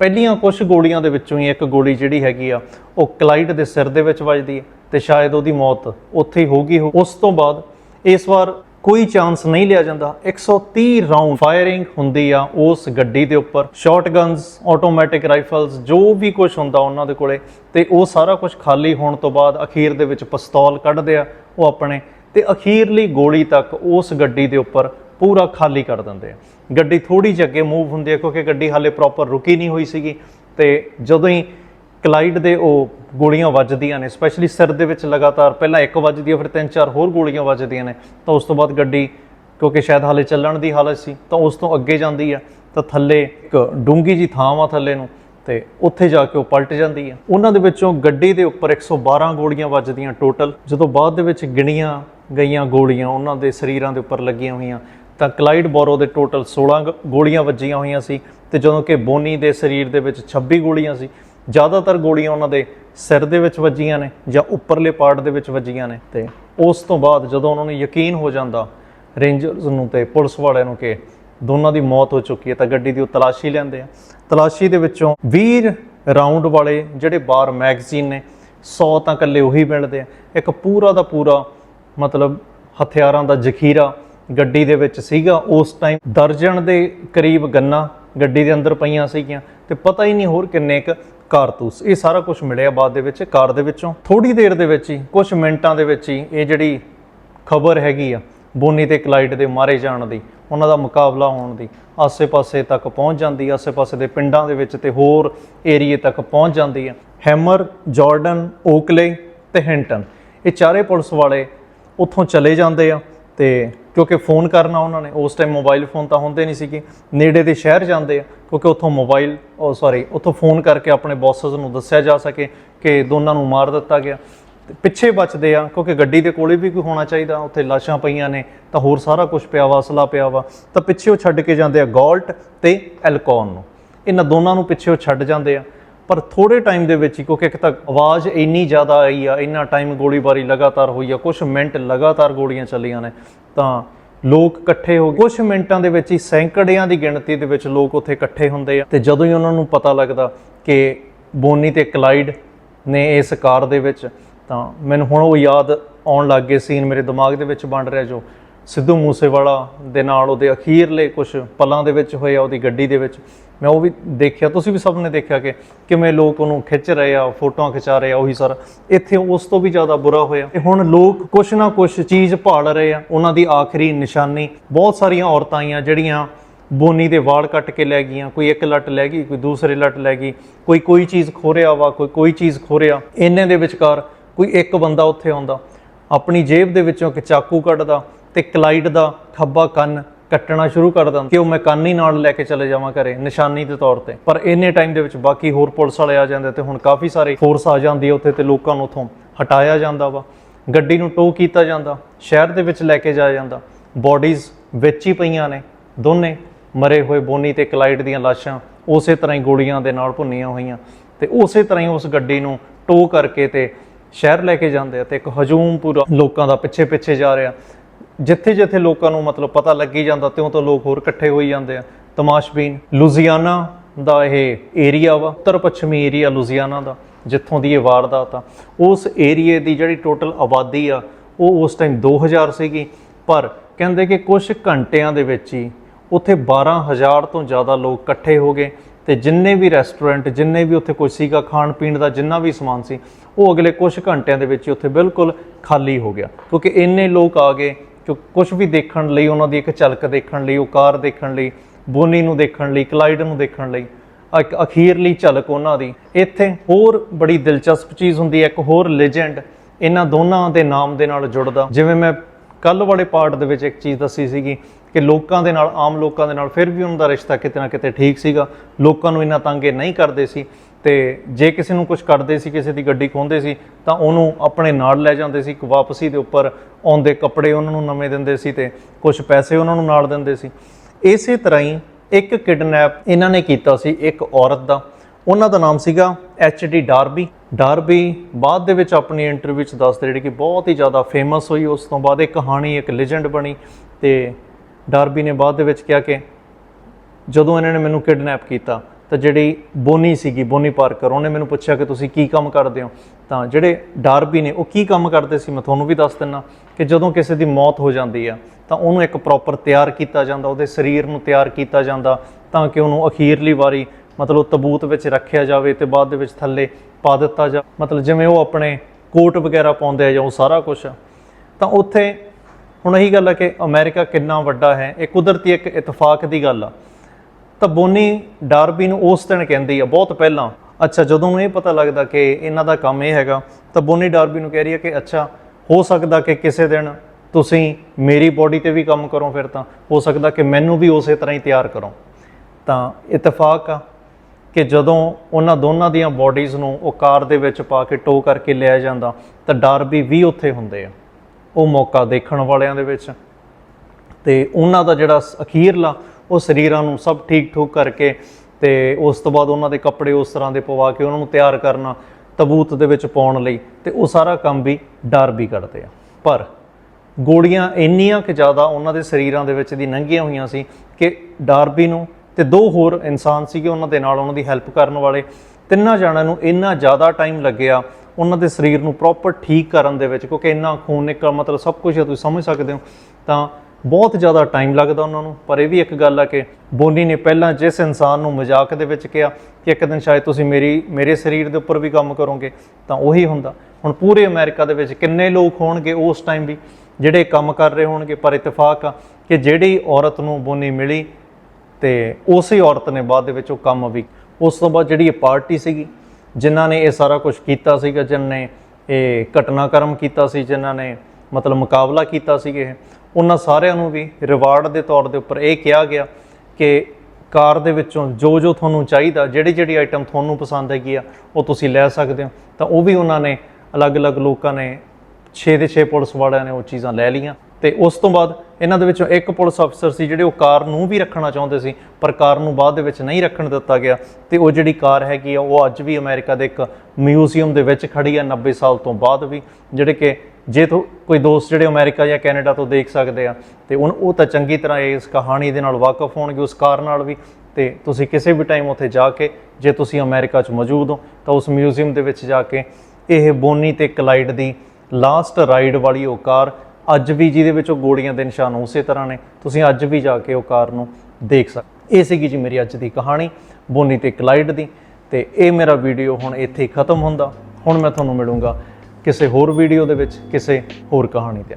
A: ਪਹਿਲੀਆਂ ਕੁਝ ਗੋਲੀਆਂ ਦੇ ਵਿੱਚੋਂ ਹੀ ਇੱਕ ਗੋਲੀ ਜਿਹੜੀ ਹੈਗੀ ਆ, ਉਹ ਕਲਾਈਡ ਦੇ ਸਿਰ ਦੇ ਵਿੱਚ ਵੱਜਦੀ ਹੈ ਤੇ ਸ਼ਾਇਦ ਉਹਦੀ ਮੌਤ ਉੱਥੇ ਹੀ ਹੋ ਗਈ ਹੋ ਉਸ ਤੋਂ ਬਾਅਦ ਇਸ ਵਾਰ ਕੋਈ ਚਾਂਸ ਨਹੀਂ ਲਿਆ ਜਾਂਦਾ। 130 ਰਾਉਂਡ ਫਾਇਰਿੰਗ ਹੁੰਦੀ ਆ ਉਸ ਗੱਡੀ ਦੇ ਉੱਪਰ। ਸ਼ਾਟਗਨਸ ਆਟੋਮੈਟਿਕ ਰਾਈਫਲਸ ਜੋ ਵੀ ਕੁਝ ਹੁੰਦਾ ਉਹਨਾਂ ਦੇ ਕੋਲੇ। ਤੇ ਉਹ ਸਾਰਾ ਕੁਝ ਖਾਲੀ ਹੋਣ ਤੋਂ ਬਾਅਦ ਅਖੀਰ ਦੇ ਵਿੱਚ ਪਿਸਤੌਲ ਕੱਢਦੇ ਆ ਉਹ ਆਪਣੇ। ਤੇ ਅਖੀਰਲੀ ਗੋਲੀ ਤੱਕ ਉਸ ਗੱਡੀ ਦੇ ਉੱਪਰ ਪੂਰਾ ਖਾਲੀ ਕਰ ਦਿੰਦੇ ਆ। ਗੱਡੀ ਥੋੜੀ ਜਿਹੀ ਅੱਗੇ ਮੂਵ ਹੁੰਦੀ ਹੈ ਕਿਉਂਕਿ ਗੱਡੀ ਹਾਲੇ ਪ੍ਰੋਪਰ ਰੁਕੀ ਨਹੀਂ ਹੋਈ ਸੀਗੀ। ਤੇ ਜਦੋਂ ਹੀ ਕਲਾਈਡ ਦੇ ਉਹ ਗੋਲੀਆਂ ਵੱਜਦੀਆਂ ਨੇ ਸਪੈਸ਼ਲੀ ਸਿਰ ਦੇ ਵਿੱਚ ਲਗਾਤਾਰ, ਪਹਿਲਾਂ ਇੱਕ ਵੱਜਦੀ ਹੈ ਫਿਰ ਤਿੰਨ ਚਾਰ ਹੋਰ ਗੋਲੀਆਂ ਵੱਜਦੀਆਂ ਨੇ, ਤਾਂ ਉਸ ਤੋਂ ਬਾਅਦ ਗੱਡੀ, ਕਿਉਂਕਿ ਸ਼ਾਇਦ ਹਾਲੇ ਚੱਲਣ ਦੀ ਹਾਲਤ ਸੀ, ਤਾਂ ਉਸ ਤੋਂ ਅੱਗੇ ਜਾਂਦੀ ਆ, ਤਾਂ ਥੱਲੇ ਇੱਕ ਡੂੰਗੀ ਜੀ ਥਾਂ ਆ ਥੱਲੇ ਨੂੰ, ਤੇ ਉੱਥੇ ਜਾ ਕੇ ਉਹ ਪਲਟ ਜਾਂਦੀ ਹੈ ਉਹਨਾਂ ਦੇ ਵਿੱਚੋਂ ਗੱਡੀ ਦੇ ਉੱਪਰ 112 ਗੋਲੀਆਂ ਵੱਜਦੀਆਂ ਟੋਟਲ ਜਦੋਂ ਬਾਅਦ ਦੇ ਵਿੱਚ ਗਿਣੀਆਂ ਗਈਆਂ ਗੋਲੀਆਂ ਉਹਨਾਂ ਦੇ ਸਰੀਰਾਂ ਦੇ ਉੱਪਰ ਲੱਗੀਆਂ ਹੋਈਆਂ, ਤਾਂ ਕਲਾਈਡ ਬੋਰੋ ਦੇ ਟੋਟਲ 16 ਗੋਲੀਆਂ ਵੱਜੀਆਂ ਹੋਈਆਂ ਸੀ, ਤੇ ਜਦੋਂ ਕਿ ਬੋਨੀ ਦੇ ਸਰੀਰ ਦੇ ਵਿੱਚ 26 ਗੋਲੀਆਂ ਸੀ ਜ਼ਿਆਦਾਤਰ ਗੋਲੀਆਂ ਉਹਨਾਂ ਦੇ ਸਿਰ ਦੇ ਵਿੱਚ ਵੱਜੀਆਂ ਨੇ ਜਾਂ ਉੱਪਰਲੇ ਪਾਰਟ ਦੇ ਵਿੱਚ ਵੱਜੀਆਂ ਨੇ ਤੇ ਉਸ ਤੋਂ ਬਾਅਦ ਜਦੋਂ ਉਹਨਾਂ ਨੂੰ ਯਕੀਨ ਹੋ ਜਾਂਦਾ ਰੇਂਜਰਸ ਨੂੰ ਤੇ ਪੁਲਿਸ ਵਾਲਿਆਂ ਨੂੰ ਕਿ ਦੋਨਾਂ ਦੀ ਮੌਤ ਹੋ ਚੁੱਕੀ ਹੈ ਤਾਂ ਗੱਡੀ ਦੀ ਉਹ ਤਲਾਸ਼ੀ ਲੈਂਦੇ ਆ। ਤਲਾਸ਼ੀ ਦੇ ਵਿੱਚੋਂ 20 ਰਾਉਂਡ ਵਾਲੇ ਜਿਹੜੇ ਬਾਰ ਮੈਗਜ਼ੀਨ ਨੇ 100 ਤਾਂ ਇਕੱਲੇ ਉਹੀ ਮਿਲਦੇ ਆ। ਇੱਕ ਪੂਰਾ ਦਾ ਪੂਰਾ ਮਤਲਬ ਹਥਿਆਰਾਂ ਦਾ ਜ਼ਖੀਰਾ ਗੱਡੀ ਦੇ ਵਿੱਚ ਸੀਗਾ। ਉਸ ਟਾਈਮ ਦਰਜਨ ਦੇ ਕਰੀਬ ਗੰਨਾ ਗੱਡੀ ਦੇ ਅੰਦਰ ਪਈਆਂ ਸੀਗੀਆਂ ਤੇ ਪਤਾ ਹੀ ਨਹੀਂ ਹੋਰ ਕਿੰਨੇ ਕ ਕਾਰਤੂਸ। ਇਹ ਸਾਰਾ ਕੁਝ ਮਿਲਿਆ ਬਾਅਦ ਦੇ ਵਿੱਚ, ਕਾਰ ਦੇ ਵਿੱਚੋਂ। ਥੋੜੀ ਦੇਰ ਦੇ ਵਿੱਚ ਹੀ ਕੁਝ ਮਿੰਟਾਂ ਦੇ ਵਿੱਚ ਹੀ ਇਹ ਜਿਹੜੀ ਖਬਰ ਹੈਗੀ ਆ, ਬੋਨੀ ਤੇ ਕਲਾਈਡ ਦੇ ਮਾਰੇ ਜਾਣ ਦੀ, ਉਹਨਾਂ ਦਾ ਮੁਕਾਬਲਾ ਹੋਣ ਦੀ, ਆਸੇ-ਪਾਸੇ ਤੱਕ ਪਹੁੰਚ ਜਾਂਦੀ ਆ ਆਸੇ-ਪਾਸੇ ਦੇ ਪਿੰਡਾਂ ਦੇ ਵਿੱਚ ਤੇ ਹੋਰ ਏਰੀਏ ਤੱਕ ਪਹੁੰਚ ਜਾਂਦੀ ਆ ਹੈਮਰ, ਜਾਰਡਨ ਓਕਲੇ ਤੇ ਹਿੰਟਨ। ਇਹ ਚਾਰੇ ਪੁਲਿਸ ਵਾਲੇ ਉੱਥੋਂ ਚਲੇ ਜਾਂਦੇ ਆ ਤੇ ਕਿਉਂਕਿ ਫੋਨ ਕਰਨਾ ਉਹਨਾਂ ਨੇ, ਉਸ ਟਾਈਮ ਮੋਬਾਈਲ ਫੋਨ ਤਾਂ ਹੁੰਦੇ ਨਹੀਂ ਸੀਗੇ। ਨੇੜੇ ਦੇ ਸ਼ਹਿਰ ਜਾਂਦੇ ਆ, ਕਿਉਂਕਿ ਉੱਥੋਂ ਮੋਬਾਈਲ ਉਹ ਸੌਰੀ ਉੱਥੋਂ ਫੋਨ ਕਰਕੇ ਆਪਣੇ ਬੌਸਸ ਨੂੰ ਦੱਸਿਆ ਜਾ ਸਕੇ ਕਿ ਦੋਨਾਂ ਨੂੰ ਮਾਰ ਦਿੱਤਾ ਗਿਆ। ਪਿੱਛੇ ਬਚਦੇ ਆ, ਕਿਉਂਕਿ ਗੱਡੀ ਦੇ ਕੋਲੇ ਵੀ ਕੋਈ ਹੋਣਾ ਚਾਹੀਦਾ, ਉੱਥੇ ਲਾਸ਼ਾਂ ਪਈਆਂ ਨੇ, ਤਾਂ ਹੋਰ ਸਾਰਾ ਕੁਝ ਪਿਆ ਵਾ ਅਸਲਾ ਪਿਆ ਵਾ। ਤਾਂ ਪਿੱਛੇ ਉਹ ਛੱਡ ਕੇ ਜਾਂਦੇ ਆ ਗੋਲਟ ਤੇ ਐਲਕੋਨ ਨੂੰ। ਇਹਨਾਂ ਦੋਨਾਂ ਨੂੰ ਪਿੱਛੇ ਉਹ ਛੱਡ ਜਾਂਦੇ ਆ। ਪਰ ਥੋੜੇ ਟਾਈਮ ਦੇ ਵਿੱਚ ਹੀ, ਕਿਉਂਕਿ ਇੱਕ ਤਾਂ ਆਵਾਜ਼ ਇੰਨੀ ਜ਼ਿਆਦਾ ਆਈ ਆ, ਇੰਨਾ ਟਾਈਮ ਗੋਲੀਬਾਰੀ ਲਗਾਤਾਰ ਹੋਈ ਆ ਕੁਝ ਮਿੰਟ ਲਗਾਤਾਰ ਗੋਲੀਆਂ ਚੱਲੀਆਂ ਨੇ ਤਾਂ ਲੋਕ ਇਕੱਠੇ ਹੋ ਗਏ ਕੁਝ ਮਿੰਟਾਂ ਦੇ ਵਿੱਚ ਹੀ ਸੈਂਕੜਿਆਂ ਦੀ ਗਿਣਤੀ ਦੇ ਵਿੱਚ ਲੋਕ ਉੱਥੇ ਇਕੱਠੇ ਹੁੰਦੇ ਆ। ਤੇ ਜਦੋਂ ਹੀ ਉਹਨਾਂ ਨੂੰ ਪਤਾ ਲੱਗਦਾ ਕਿ ਬੋਨੀ ਤੇ ਕਲਾਈਡ ਨੇ ਇਸ ਕਾਰ ਦੇ ਵਿੱਚ, ਤਾਂ ਮੈਨੂੰ ਹੁਣ ਉਹ ਯਾਦ ਆਉਣ ਲੱਗ ਗਏ ਸੀਨ ਮੇਰੇ ਦਿਮਾਗ ਦੇ ਵਿੱਚ ਬਣ ਰਿਹਾ ਜੋ ਸਿੱਧੂ ਮੂਸੇਵਾਲਾ ਦੇ ਨਾਲ ਉਹਦੇ ਅਖੀਰਲੇ ਕੁਝ ਪਲਾਂ ਦੇ ਵਿੱਚ ਹੋਇਆ ਉਹਦੀ ਗੱਡੀ ਦੇ ਵਿੱਚ। ਮੈਂ ਉਹ ਵੀ ਦੇਖਿਆ, ਤੁਸੀਂ ਵੀ ਸਭ ਨੇ ਦੇਖਿਆ ਕਿ ਕਿਵੇਂ ਲੋਕ ਉਹਨੂੰ ਖਿੱਚ ਰਹੇ ਆ, ਫੋਟੋਆਂ ਖਿਚਾ ਰਹੇ ਆ, ਉਹੀ ਸਰ। ਇੱਥੇ ਉਸ ਤੋਂ ਵੀ ਜ਼ਿਆਦਾ ਬੁਰਾ ਹੋਇਆ। ਤੇ ਹੁਣ ਲੋਕ ਕੁਛ ਨਾ ਕੁਛ ਚੀਜ਼ ਭਾਲ ਰਹੇ ਆ, ਉਹਨਾਂ ਦੀ ਆਖਰੀ ਨਿਸ਼ਾਨੀ। ਬਹੁਤ ਸਾਰੀਆਂ ਔਰਤਾਂ ਆਈਆਂ ਜਿਹੜੀਆਂ ਬੋਨੀ ਦੇ ਵਾਲ ਕੱਟ ਕੇ ਲੈ ਗਈਆਂ, ਕੋਈ ਇੱਕ ਲੱਟ ਲੈ ਗਈ, ਕੋਈ ਦੂਸਰੇ ਲੱਟ ਲੈ ਗਈ, ਕੋਈ ਕੋਈ ਚੀਜ਼ ਖੋਰਿਆ ਵਾ, ਕੋਈ ਕੋਈ ਚੀਜ਼ ਖੋਰਿਆ। ਇੰਨੇ ਦੇ ਵਿਚਕਾਰ ਕੋਈ ਇੱਕ ਬੰਦਾ ਉੱਥੇ ਆਉਂਦਾ, ਆਪਣੀ ਜੇਬ ਦੇ ਵਿੱਚੋਂ ਇੱਕ ਚਾਕੂ ਕੱਢਦਾ ਤੇ ਕਲਾਈਡ ਦਾ ਖੱਬਾ ਕੰਨ ਕੱਟਣਾ ਸ਼ੁਰੂ ਕਰ ਦਿੰਦਾ ਕਿ ਉਹ ਮੈਂ ਕੰਨ ਹੀ ਨਾਲ ਲੈ ਕੇ ਚਲੇ ਜਾਵਾਂ ਘਰੇ, ਨਿਸ਼ਾਨੀ ਦੇ ਤੌਰ ਤੇ। ਪਰ ਇੰਨੇ ਟਾਈਮ ਦੇ ਵਿੱਚ ਬਾਕੀ ਹੋਰ ਪੁਲਿਸ ਵਾਲੇ ਆ ਜਾਂਦੇ ਤੇ ਹੁਣ ਕਾਫੀ ਸਾਰੇ ਫੋਰਸ ਆ ਜਾਂਦੀ ਹੈ ਉੱਥੇ ਤੇ ਲੋਕਾਂ ਨੂੰ ਉੱਥੋਂ ਹਟਾਇਆ ਜਾਂਦਾ ਵਾ। ਗੱਡੀ ਨੂੰ ਟੋ ਕੀਤਾ ਜਾਂਦਾ, ਸ਼ਹਿਰ ਦੇ ਵਿੱਚ ਲੈ ਕੇ ਜਾਇਆ ਜਾਂਦਾ। ਬਾਡੀਜ਼ ਵਿੱਚ ਹੀ ਪਈਆਂ ਨੇ, ਦੋਨੇ ਮਰੇ ਹੋਏ ਬੋਨੀ ਤੇ ਕਲਾਈਡ ਦੀਆਂ ਲਾਸ਼ਾਂ, ਉਸੇ ਤਰ੍ਹਾਂ ਹੀ ਗੋਲੀਆਂ ਦੇ ਨਾਲ ਭੁੰਨੀਆਂ ਹੋਈਆਂ। ਤੇ ਉਸੇ ਤਰ੍ਹਾਂ ਹੀ ਉਸ ਗੱਡੀ ਨੂੰ ਟੋ ਕਰਕੇ ਤੇ ਸ਼ਹਿਰ ਲੈ ਕੇ ਜਾਂਦੇ ਆ ਤੇ ਇੱਕ ਹਜੂਮ ਪੂਰਾ ਲੋਕਾਂ ਦਾ ਪਿੱਛੇ ਪਿੱਛੇ ਜਾ ਰਿਹਾ। ਜਿੱਥੇ ਜਿੱਥੇ ਲੋਕਾਂ ਨੂੰ ਮਤਲਬ ਪਤਾ ਲੱਗੀ ਜਾਂਦਾ, ਤਿਉਂ ਤੋਂ ਲੋਕ ਹੋਰ ਇਕੱਠੇ ਹੋਈ ਜਾਂਦੇ ਆ। ਤਮਾਸ਼ਬੀਨ ਲੁਜ਼ੀਆਨਾ ਦਾ ਇਹ ਏਰੀਆ ਵਾ ਉੱਤਰ ਪੱਛਮੀ ਏਰੀਆ ਲੁਜ਼ੀਆਨਾ ਦਾ, ਜਿੱਥੋਂ ਦੀ ਇਹ ਵਾਰਦਾਤ ਆ। ਉਸ ਏਰੀਏ ਦੀ ਜਿਹੜੀ ਟੋਟਲ ਆਬਾਦੀ ਆ, ਉਹ ਉਸ ਟਾਈਮ 2000 ਸੀਗੀ, ਪਰ ਕਹਿੰਦੇ ਕਿ ਕੁਝ ਘੰਟਿਆਂ ਦੇ ਵਿੱਚ ਹੀ ਉੱਥੇ 12000 ਤੋਂ ਜ਼ਿਆਦਾ ਲੋਕ ਇਕੱਠੇ ਹੋ ਗਏ ਤੇ ਜਿੰਨੇ ਵੀ ਰੈਸਟੋਰੈਂਟ ਜਿੰਨੇ ਵੀ ਉੱਥੇ ਕੁਝ ਸੀਗਾ ਖਾਣ ਪੀਣ ਦਾ ਜਿੰਨਾ ਵੀ ਸਮਾਨ ਸੀ, ਉਹ ਅਗਲੇ ਕੁਝ ਘੰਟਿਆਂ ਦੇ ਵਿੱਚ ਹੀ ਉੱਥੇ ਬਿਲਕੁਲ ਖਾਲੀ ਹੋ ਗਿਆ। ਕਿਉਂਕਿ ਇੰਨੇ ਲੋਕ ਆ ਗਏ ਕੁਝ ਵੀ ਦੇਖਣ ਲਈ, ਉਹਨਾਂ ਦੀ ਇੱਕ ਝਲਕ ਦੇਖਣ ਲਈ, ਉਹ ਕਾਰ ਦੇਖਣ ਲਈ, ਬੋਨੀ ਨੂੰ ਦੇਖਣ ਲਈ, ਕਲਾਈਡ ਨੂੰ ਦੇਖਣ ਲਈ ਇੱਕ ਅਖੀਰਲੀ ਝਲਕ ਉਹਨਾਂ ਦੀ। ਇੱਥੇ ਹੋਰ ਬੜੀ ਦਿਲਚਸਪ ਚੀਜ਼ ਹੁੰਦੀ ਹੈ, ਇੱਕ ਹੋਰ ਲੈਜੈਂਡ ਇਹਨਾਂ ਦੋਨਾਂ ਦੇ ਨਾਮ ਦੇ ਨਾਲ ਜੁੜਦਾ। ਜਿਵੇਂ ਮੈਂ ਕੱਲ ਵਾਲੇ ਪਾਰਟ ਦੇ ਵਿੱਚ ਇੱਕ ਚੀਜ਼ ਦੱਸੀ ਸੀਗੀ ਕਿ ਲੋਕਾਂ ਦੇ ਨਾਲ, ਆਮ ਲੋਕਾਂ ਦੇ ਨਾਲ ਫਿਰ ਵੀ ਉਹਨਾਂ ਦਾ ਰਿਸ਼ਤਾ ਕਿਤੇ ਨਾ ਕਿਤੇ ਠੀਕ ਸੀਗਾ। ਲੋਕਾਂ ਨੂੰ ਇੰਨਾ ਤੰਗੇ ਨਹੀਂ ਕਰਦੇ ਸੀ। ਤੇ ਜੇ ਕਿਸੇ ਨੂੰ ਕੁਝ ਕਰਦੇ ਸੀ, ਕਿਸੇ ਦੀ ਗੱਡੀ ਖੋਹਦੇ ਸੀ, ਤਾਂ ਉਹਨੂੰ ਆਪਣੇ ਨਾਲ ਲੈ ਜਾਂਦੇ ਸੀ, ਇੱਕ ਵਾਪਸੀ ਦੇ ਉੱਪਰ ਆਉਂਦੇ ਕੱਪੜੇ ਉਹਨਾਂ ਨੂੰ ਨਵੇਂ ਦਿੰਦੇ ਸੀ ਤੇ ਕੁਝ ਪੈਸੇ ਉਹਨਾਂ ਨੂੰ ਨਾਲ ਦਿੰਦੇ ਸੀ। ਇਸੇ ਤਰ੍ਹਾਂ ਹੀ ਇੱਕ ਕਿਡਨੈਪ ਇਹਨਾਂ ਨੇ ਕੀਤਾ ਸੀ, ਇੱਕ ਔਰਤ ਦਾ। ਉਹਨਾਂ ਦਾ ਨਾਮ ਸੀਗਾ ਐਚ ਡੀ ਡਾਰਬੀ। ਡਾਰਬੀ ਬਾਅਦ ਦੇ ਵਿੱਚ ਆਪਣੀ ਇੰਟਰਵਿਊ ਵਿੱਚ ਦੱਸਦੇ ਜਿਹੜੇ ਕਿ ਬਹੁਤ ਹੀ ਜ਼ਿਆਦਾ ਫੇਮਸ ਹੋਈ, ਉਸ ਤੋਂ ਬਾਅਦ ਇਹ ਕਹਾਣੀ, ਇੱਕ ਲੈਜੈਂਡ ਬਣੀ ਤੇ ਡਾਰਬੀ ਨੇ ਬਾਅਦ ਦੇ ਵਿੱਚ ਕਿਹਾ ਕਿ ਜਦੋਂ ਇਹਨਾਂ ਨੇ ਮੈਨੂੰ ਕਿਡਨੈਪ ਕੀਤਾ ਤਾਂ ਜਿਹੜੀ ਬੋਨੀ ਸੀਗੀ, ਬੋਨੀ ਪਾਰਕਰ, ਉਹਨੇ ਮੈਨੂੰ ਪੁੱਛਿਆ ਕਿ ਤੁਸੀਂ ਕੀ ਕੰਮ ਕਰਦੇ ਹੋ? ਤਾਂ ਜਿਹੜੇ ਡਾਰਬੀ ਨੇ, ਉਹ ਕੀ ਕੰਮ ਕਰਦੇ ਸੀ? ਮੈਂ ਤੁਹਾਨੂੰ ਵੀ ਦੱਸ ਦਿੰਨਾ ਕਿ ਜਦੋਂ ਕਿਸੇ ਦੀ ਮੌਤ ਹੋ ਜਾਂਦੀ ਆ, ਤਾਂ ਉਹਨੂੰ ਇੱਕ ਪ੍ਰੋਪਰ ਤਿਆਰ ਕੀਤਾ ਜਾਂਦਾ, ਉਹਦੇ ਸਰੀਰ ਨੂੰ ਤਿਆਰ ਕੀਤਾ ਜਾਂਦਾ, ਤਾਂ ਕਿ ਉਹਨੂੰ ਅਖੀਰਲੀ ਵਾਰੀ ਮਤਲਬ ਤਬੂਤ ਵਿੱਚ ਰੱਖਿਆ ਜਾਵੇ ਤੇ ਬਾਅਦ ਦੇ ਵਿੱਚ ਥੱਲੇ ਪਾ ਦਿੱਤਾ ਜਾ, ਮਤਲਬ ਜਿਵੇਂ ਉਹ ਆਪਣੇ ਕੋਟ ਵਗੈਰਾ ਪਾਉਂਦੇ ਆ ਜਾਂ ਉਹ ਸਾਰਾ ਕੁਝ ਤਾਂ ਉੱਥੇ ਹੁਣ ਇਹੀ ਗੱਲ ਆ ਕਿ ਅਮਰੀਕਾ ਕਿੰਨਾ ਵੱਡਾ ਹੈ, ਇਹ ਕੁਦਰਤੀ ਇੱਕ ਇਤਫਾਕ ਦੀ ਗੱਲ ਆ। ਤਾਂ ਬੋਨੀ ਡਾਰਬੀ ਨੂੰ ਉਸ ਦਿਨ ਕਹਿੰਦੀ ਆ, ਬਹੁਤ ਪਹਿਲਾਂ। ਅੱਛਾ, ਜਦੋਂ ਇਹ ਪਤਾ ਲੱਗਦਾ ਕਿ ਇਹਨਾਂ ਦਾ ਕੰਮ ਇਹ ਹੈਗਾ, ਤਾਂ ਬੋਨੀ ਡਾਰਬੀ ਨੂੰ ਕਹਿ ਰਹੀ ਹੈ ਕਿ, ਅੱਛਾ, ਹੋ ਸਕਦਾ ਕਿ ਕਿਸੇ ਦਿਨ ਤੁਸੀਂ ਮੇਰੀ ਬੋਡੀ ਤੇ ਵੀ ਕੰਮ ਕਰੋ ਫਿਰ ਤਾਂ। ਹੋ ਸਕਦਾ ਕਿ ਮੈਨੂੰ ਵੀ ਉਸੇ ਤਰ੍ਹਾਂ ਹੀ ਤਿਆਰ ਕਰੋ। ਤਾਂ ਇਤਫਾਕ ਆ ਕਿ ਜਦੋਂ ਉਹਨਾਂ ਦੋਨਾਂ ਦੀਆਂ ਬਾਡੀਜ਼ ਨੂੰ ਉਹ ਕਾਰ ਦੇ ਵਿੱਚ ਪਾ ਕੇ ਟੋ ਕਰਕੇ ਲਿਆ ਜਾਂਦਾ, ਤਾਂ ਡਾਰਬੀ ਵੀ ਉੱਥੇ ਹੁੰਦੇ ਆ। ਉਹ ਮੌਕਾ ਦੇਖਣ ਵਾਲਿਆਂ ਦੇ ਵਿੱਚ। ਤੇ ਉਹਨਾਂ ਦਾ ਜਿਹੜਾ ਅਖੀਰਲਾ ਉਹ ਸਰੀਰਾਂ ਨੂੰ ਸਭ ਠੀਕ ਠੂਕ ਕਰਕੇ ਤੇ ਉਸ ਤੋਂ ਬਾਅਦ ਉਹਨਾਂ ਦੇ ਕੱਪੜੇ ਉਸ ਤਰ੍ਹਾਂ ਦੇ ਪਵਾ ਕੇ ਉਹਨਾਂ ਨੂੰ ਤਿਆਰ ਕਰਨਾ, ਤਬੂਤ ਦੇ ਵਿੱਚ ਪਾਉਣ ਲਈ ਤੇ ਉਹ ਸਾਰਾ ਕੰਮ ਵੀ ਡਾਰਬੀ ਕਰਦੇ ਆ। ਪਰ ਗੋਲੀਆਂ ਇੰਨੀਆਂ ਕਿ ਜ਼ਿਆਦਾ ਉਹਨਾਂ ਦੇ ਸਰੀਰਾਂ ਦੇ ਵਿੱਚ ਦੀ ਲੰਘੀਆਂ ਹੋਈਆਂ ਸੀ ਕਿ ਡਾਰਬੀ ਨੂੰ ਤੇ ਦੋ ਹੋਰ ਇਨਸਾਨ ਸੀਗੇ ਉਹਨਾਂ ਦੇ ਨਾਲ ਉਹਨਾਂ ਦੀ ਹੈਲਪ ਕਰਨ ਵਾਲੇ, ਤਿੰਨਾਂ ਜਣਿਆਂ ਨੂੰ ਇੰਨਾ ਜ਼ਿਆਦਾ ਟਾਈਮ ਲੱਗਿਆ ਉਹਨਾਂ ਦੇ ਸਰੀਰ ਨੂੰ ਪ੍ਰੋਪਰ ਠੀਕ ਕਰਨ ਦੇ ਵਿੱਚ ਕਿਉਂਕਿ ਇੰਨਾ ਖੂਨ ਨਿਕਲ ਮਤਲਬ ਸਭ ਕੁਝ ਤੁਸੀਂ ਸਮਝ ਸਕਦੇ ਹੋ ਤਾਂ ਬਹੁਤ ਜ਼ਿਆਦਾ ਟਾਈਮ ਲੱਗਦਾ ਉਹਨਾਂ ਨੂੰ। ਪਰ ਇਹ ਵੀ ਇੱਕ ਗੱਲ ਆ ਕਿ ਬੋਨੀ ਨੇ ਪਹਿਲਾਂ ਜਿਸ ਇਨਸਾਨ ਨੂੰ ਮਜ਼ਾਕ ਦੇ ਵਿੱਚ ਕਿਹਾ ਕਿ ਇੱਕ ਦਿਨ ਸ਼ਾਇਦ ਤੁਸੀਂ ਮੇਰੀ, ਮੇਰੇ ਸਰੀਰ ਦੇ ਉੱਪਰ ਵੀ ਕੰਮ ਕਰੋਗੇ, ਤਾਂ ਉਹੀ ਹੁੰਦਾ। ਹੁਣ ਪੂਰੇ ਅਮਰੀਕਾ ਦੇ ਵਿੱਚ ਕਿੰਨੇ ਲੋਕ ਹੋਣਗੇ ਉਸ ਟਾਈਮ ਵੀ, ਜਿਹੜੇ ਕੰਮ ਕਰ ਰਹੇ ਹੋਣਗੇ, ਪਰ ਇਤਫਾਕ ਆ ਕਿ ਜਿਹੜੀ ਔਰਤ ਨੂੰ ਬੋਨੀ ਮਿਲੀ ਤੇ ਉਸੇ ਔਰਤ ਨੇ ਬਾਅਦ ਦੇ ਵਿੱਚ ਉਹ ਕੰਮ ਵੀ, ਉਸ ਤੋਂ ਬਾਅਦ ਜਿਹੜੀ ਇਹ ਪਾਰਟੀ ਸੀਗੀ, ਜਿਨ੍ਹਾਂ ਨੇ ਇਹ ਸਾਰਾ ਕੁਝ ਕੀਤਾ ਸੀਗਾ, ਜਿਨ੍ਹਾਂ ਨੇ ਇਹ ਘਟਨਾਕ੍ਰਮ ਕੀਤਾ ਸੀ, ਜਿਨ੍ਹਾਂ ਨੇ ਮਤਲਬ ਮੁਕਾਬਲਾ ਕੀਤਾ ਸੀ ਇਹ ਉਹਨਾਂ ਸਾਰਿਆਂ ਨੂੰ ਵੀ ਰਿਵਾਰਡ ਦੇ ਤੌਰ ਦੇ ਉੱਪਰ ਇਹ ਕਿਹਾ ਗਿਆ ਕਿ ਕਾਰ ਦੇ ਵਿੱਚੋਂ ਜੋ ਜੋ ਤੁਹਾਨੂੰ ਚਾਹੀਦਾ, ਜਿਹੜੀ ਜਿਹੜੀ ਆਈਟਮ ਤੁਹਾਨੂੰ ਪਸੰਦ ਹੈਗੀ ਆ, ਉਹ ਤੁਸੀਂ ਲੈ ਸਕਦੇ ਹੋ। ਤਾਂ ਉਹ ਵੀ ਉਹਨਾਂ ਨੇ ਅਲੱਗ-ਅਲੱਗ ਲੋਕਾਂ ਨੇ 6 ਦੇ 6 ਪੁਲਿਸ ਵਾਲਿਆਂ ਨੇ ਉਹ ਚੀਜ਼ਾਂ ਲੈ ਲਈਆਂ। ਤੇ ਉਸ ਤੋਂ ਬਾਅਦ ਇਹਨਾਂ ਦੇ ਵਿੱਚੋਂ ਇੱਕ ਪੁਲਿਸ ਅਫਸਰ ਸੀ ਜਿਹੜੇ ਉਹ ਕਾਰ ਨੂੰ ਵੀ ਰੱਖਣਾ ਚਾਹੁੰਦੇ ਸੀ, ਪਰ ਕਾਰ ਨੂੰ ਬਾਅਦ ਦੇ ਵਿੱਚ ਨਹੀਂ ਰੱਖਣ ਦਿੱਤਾ ਗਿਆ। ਤੇ ਉਹ ਜਿਹੜੀ ਕਾਰ ਹੈਗੀ ਆ, ਉਹ ਅੱਜ ਵੀ ਅਮਰੀਕਾ ਦੇ ਇੱਕ ਮਿਊਜ਼ੀਅਮ ਦੇ ਵਿੱਚ ਖੜੀ ਆ 90 ਸਾਲ ਤੋਂ ਬਾਅਦ ਵੀ, ਜਿਹੜੇ ਕਿ ਜੇ ਤੋ ਕੋਈ ਦੋਸਤ ਜਿਹੜੇ ਅਮਰੀਕਾ ਜਾਂ ਕੈਨੇਡਾ ਤੋਂ ਦੇਖ ਸਕਦੇ ਆ, ਤੇ ਉਹ ਉਹ ਤਾਂ ਚੰਗੀ ਤਰ੍ਹਾਂ ਇਸ ਕਹਾਣੀ ਦੇ ਨਾਲ ਵਾਕਿਫ ਹੋਣਗੇ ਉਸ ਕਾਰ ਨਾਲ ਵੀ। ਤੇ ਤੁਸੀਂ ਕਿਸੇ ਵੀ ਟਾਈਮ ਉੱਥੇ ਜਾ ਕੇ, ਜੇ ਤੁਸੀਂ ਅਮਰੀਕਾ 'ਚ ਮੌਜੂਦ ਹੋ, ਤਾਂ ਉਸ ਮਿਊਜ਼ੀਅਮ ਦੇ ਵਿੱਚ ਜਾ ਕੇ ਇਹ ਬੋਨੀ ਤੇ ਕਲਾਈਡ ਦੀ ਲਾਸਟ ਰਾਈਡ ਵਾਲੀ ਉਹ ਕਾਰ, ਅੱਜ ਵੀ ਜਿਹਦੇ ਵਿੱਚ ਉਹ ਗੋਲੀਆਂ ਦੇ ਨਿਸ਼ਾਨ ਉਸੇ ਤਰ੍ਹਾਂ ਨੇ, ਤੁਸੀਂ ਅੱਜ ਵੀ ਜਾ ਕੇ ਉਹ ਕਾਰ ਨੂੰ ਦੇਖ ਸਕਦੇ ਇਹ ਸੀਗੀ ਜੀ ਮੇਰੀ ਅੱਜ ਦੀ ਕਹਾਣੀ, ਬੋਨੀ ਤੇ ਕਲਾਈਡ ਦੀ। ਤੇ ਇਹ ਮੇਰਾ ਵੀਡੀਓ ਹੁਣ ਇੱਥੇ ਹੀ ਖਤਮ ਹੁੰਦਾ। ਹੁਣ ਮੈਂ ਤੁਹਾਨੂੰ ਮਿਲੂੰਗਾ ਕਿਸੇ ਹੋਰ ਵੀਡੀਓ ਦੇ ਵਿੱਚ ਕਿਸੇ ਹੋਰ ਕਹਾਣੀ ਤੇ।